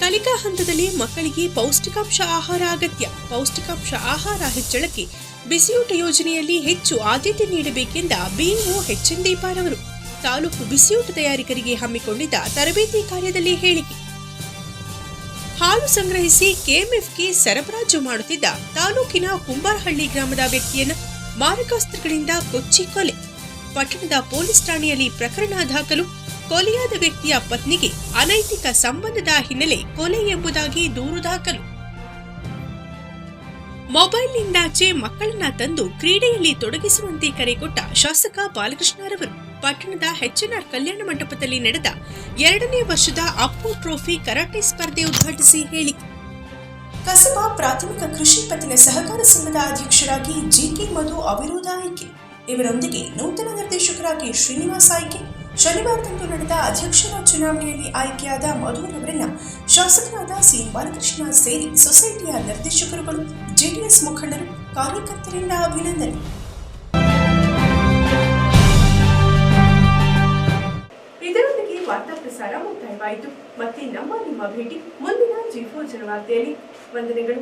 ಕಲಿಕಾ ಹಂತದಲ್ಲಿ ಮಕ್ಕಳಿಗೆ ಪೌಷ್ಟಿಕಾಂಶ ಆಹಾರ ಅಗತ್ಯ. ಪೌಷ್ಟಿಕಾಂಶ ಆಹಾರ ಹೆಚ್ಚಳಕ್ಕೆ ಬಿಸಿಯೂಟ ಯೋಜನೆಯಲ್ಲಿ ಹೆಚ್ಚು ಆದ್ಯತೆ ನೀಡಬೇಕೆಂದ ಬಿಇಒ ಎಚ್ಎನ್ ದೀಪಾರವರು ತಾಲೂಕು ಬಿಸಿಯೂಟ ತಯಾರಿಕರಿಗೆ ಹಮ್ಮಿಕೊಂಡಿದ್ದ ತರಬೇತಿ ಕಾರ್ಯದಲ್ಲಿ ಹೇಳಿಕೆ. ಹಾಲು ಸಂಗ್ರಹಿಸಿ ಕೆಎಂಎಫ್ಗೆ ಸರಬರಾಜು ಮಾಡುತ್ತಿದ್ದ ತಾಲೂಕಿನ ಕುಂಬಾರಹಳ್ಳಿ ಗ್ರಾಮದ ವ್ಯಕ್ತಿಯನ್ನು ಮಾರಕಾಸ್ತ್ರಗಳಿಂದ ಕೊಚ್ಚಿ ಕೊಲೆ. ಪಟ್ಟಣದ ಪೊಲೀಸ್ ಠಾಣೆಯಲ್ಲಿ ಪ್ರಕರಣ ದಾಖಲು, ಕೊಲೆಯಾದ ವ್ಯಕ್ತಿಯ ಪತ್ನಿಗೆ ಅನೈತಿಕ ಸಂಬಂಧದ ಹಿನ್ನೆಲೆ ಕೊಲೆ ಎಂಬುದಾಗಿ ದೂರು ದಾಖಲು. ಮೊಬೈಲ್ನಿಂದಾಚೆ ಮಕ್ಕಳನ್ನ ತಂದು ಕ್ರೀಡೆಯಲ್ಲಿ ತೊಡಗಿಸುವಂತೆ ಕರೆ ಕೊಟ್ಟ ಶಾಸಕ ಬಾಲಕೃಷ್ಣರವರು. ಪಟ್ಟಣದ ಹೆಚ್ಚಿನ ಕಲ್ಯಾಣ ಮಂಟಪದಲ್ಲಿ ನಡೆದ ಎರಡನೇ ವರ್ಷದ ಅಪ್ಪು ಟ್ರೋಫಿ ಕರಾಟೆ ಸ್ಪರ್ಧೆ ಉದ್ಘಾಟಿಸಿ ಹೇಳಿ. ಕಸಬಾ ಪ್ರಾಥಮಿಕ ಕೃಷಿ ಪತ್ತಿನ ಸಹಕಾರ ಸಂಘದ ಅಧ್ಯಕ್ಷರಾಗಿ ಜಿಕೆ ಮಧು ಅವಿರೋಧ ಆಯ್ಕೆ. ಇವರೊಂದಿಗೆ ನೂತನ ನಿರ್ದೇಶಕರಾಗಿ ಶ್ರೀನಿವಾಸ್ ಆಯ್ಕೆ. ಶನಿವಾರದಂದು ನಡೆದ ಅಧ್ಯಕ್ಷರ ಚುನಾವಣೆಯಲ್ಲಿ ಆಯ್ಕೆಯಾದ ಮಧುರವರನ್ನ ಶಾಸಕರಾದ ಸಿ ಬಾಲಕೃಷ್ಣ ಸೇರಿ ಸೊಸೈಟಿಯ ನಿರ್ದೇಶಕರುಗಳು ಜೆಡಿಎಸ್ ಮುಖಂಡರು ಕಾರ್ಯಕರ್ತರಿಂದ ಅಭಿನಂದನೆ. ವಾರ್ತಾ ಪ್ರಸಾರ ಮುಕ್ತಾಯವಾಯಿತು. ಮತ್ತೆ ನಮ್ಮ ನಿಮ್ಮ ಭೇಟಿ ಮುಂದಿನ ಜಿ ಫೋರ್ ಜನವಾರ್ತೆಯಲ್ಲಿ ವಂದನೆಗಳು.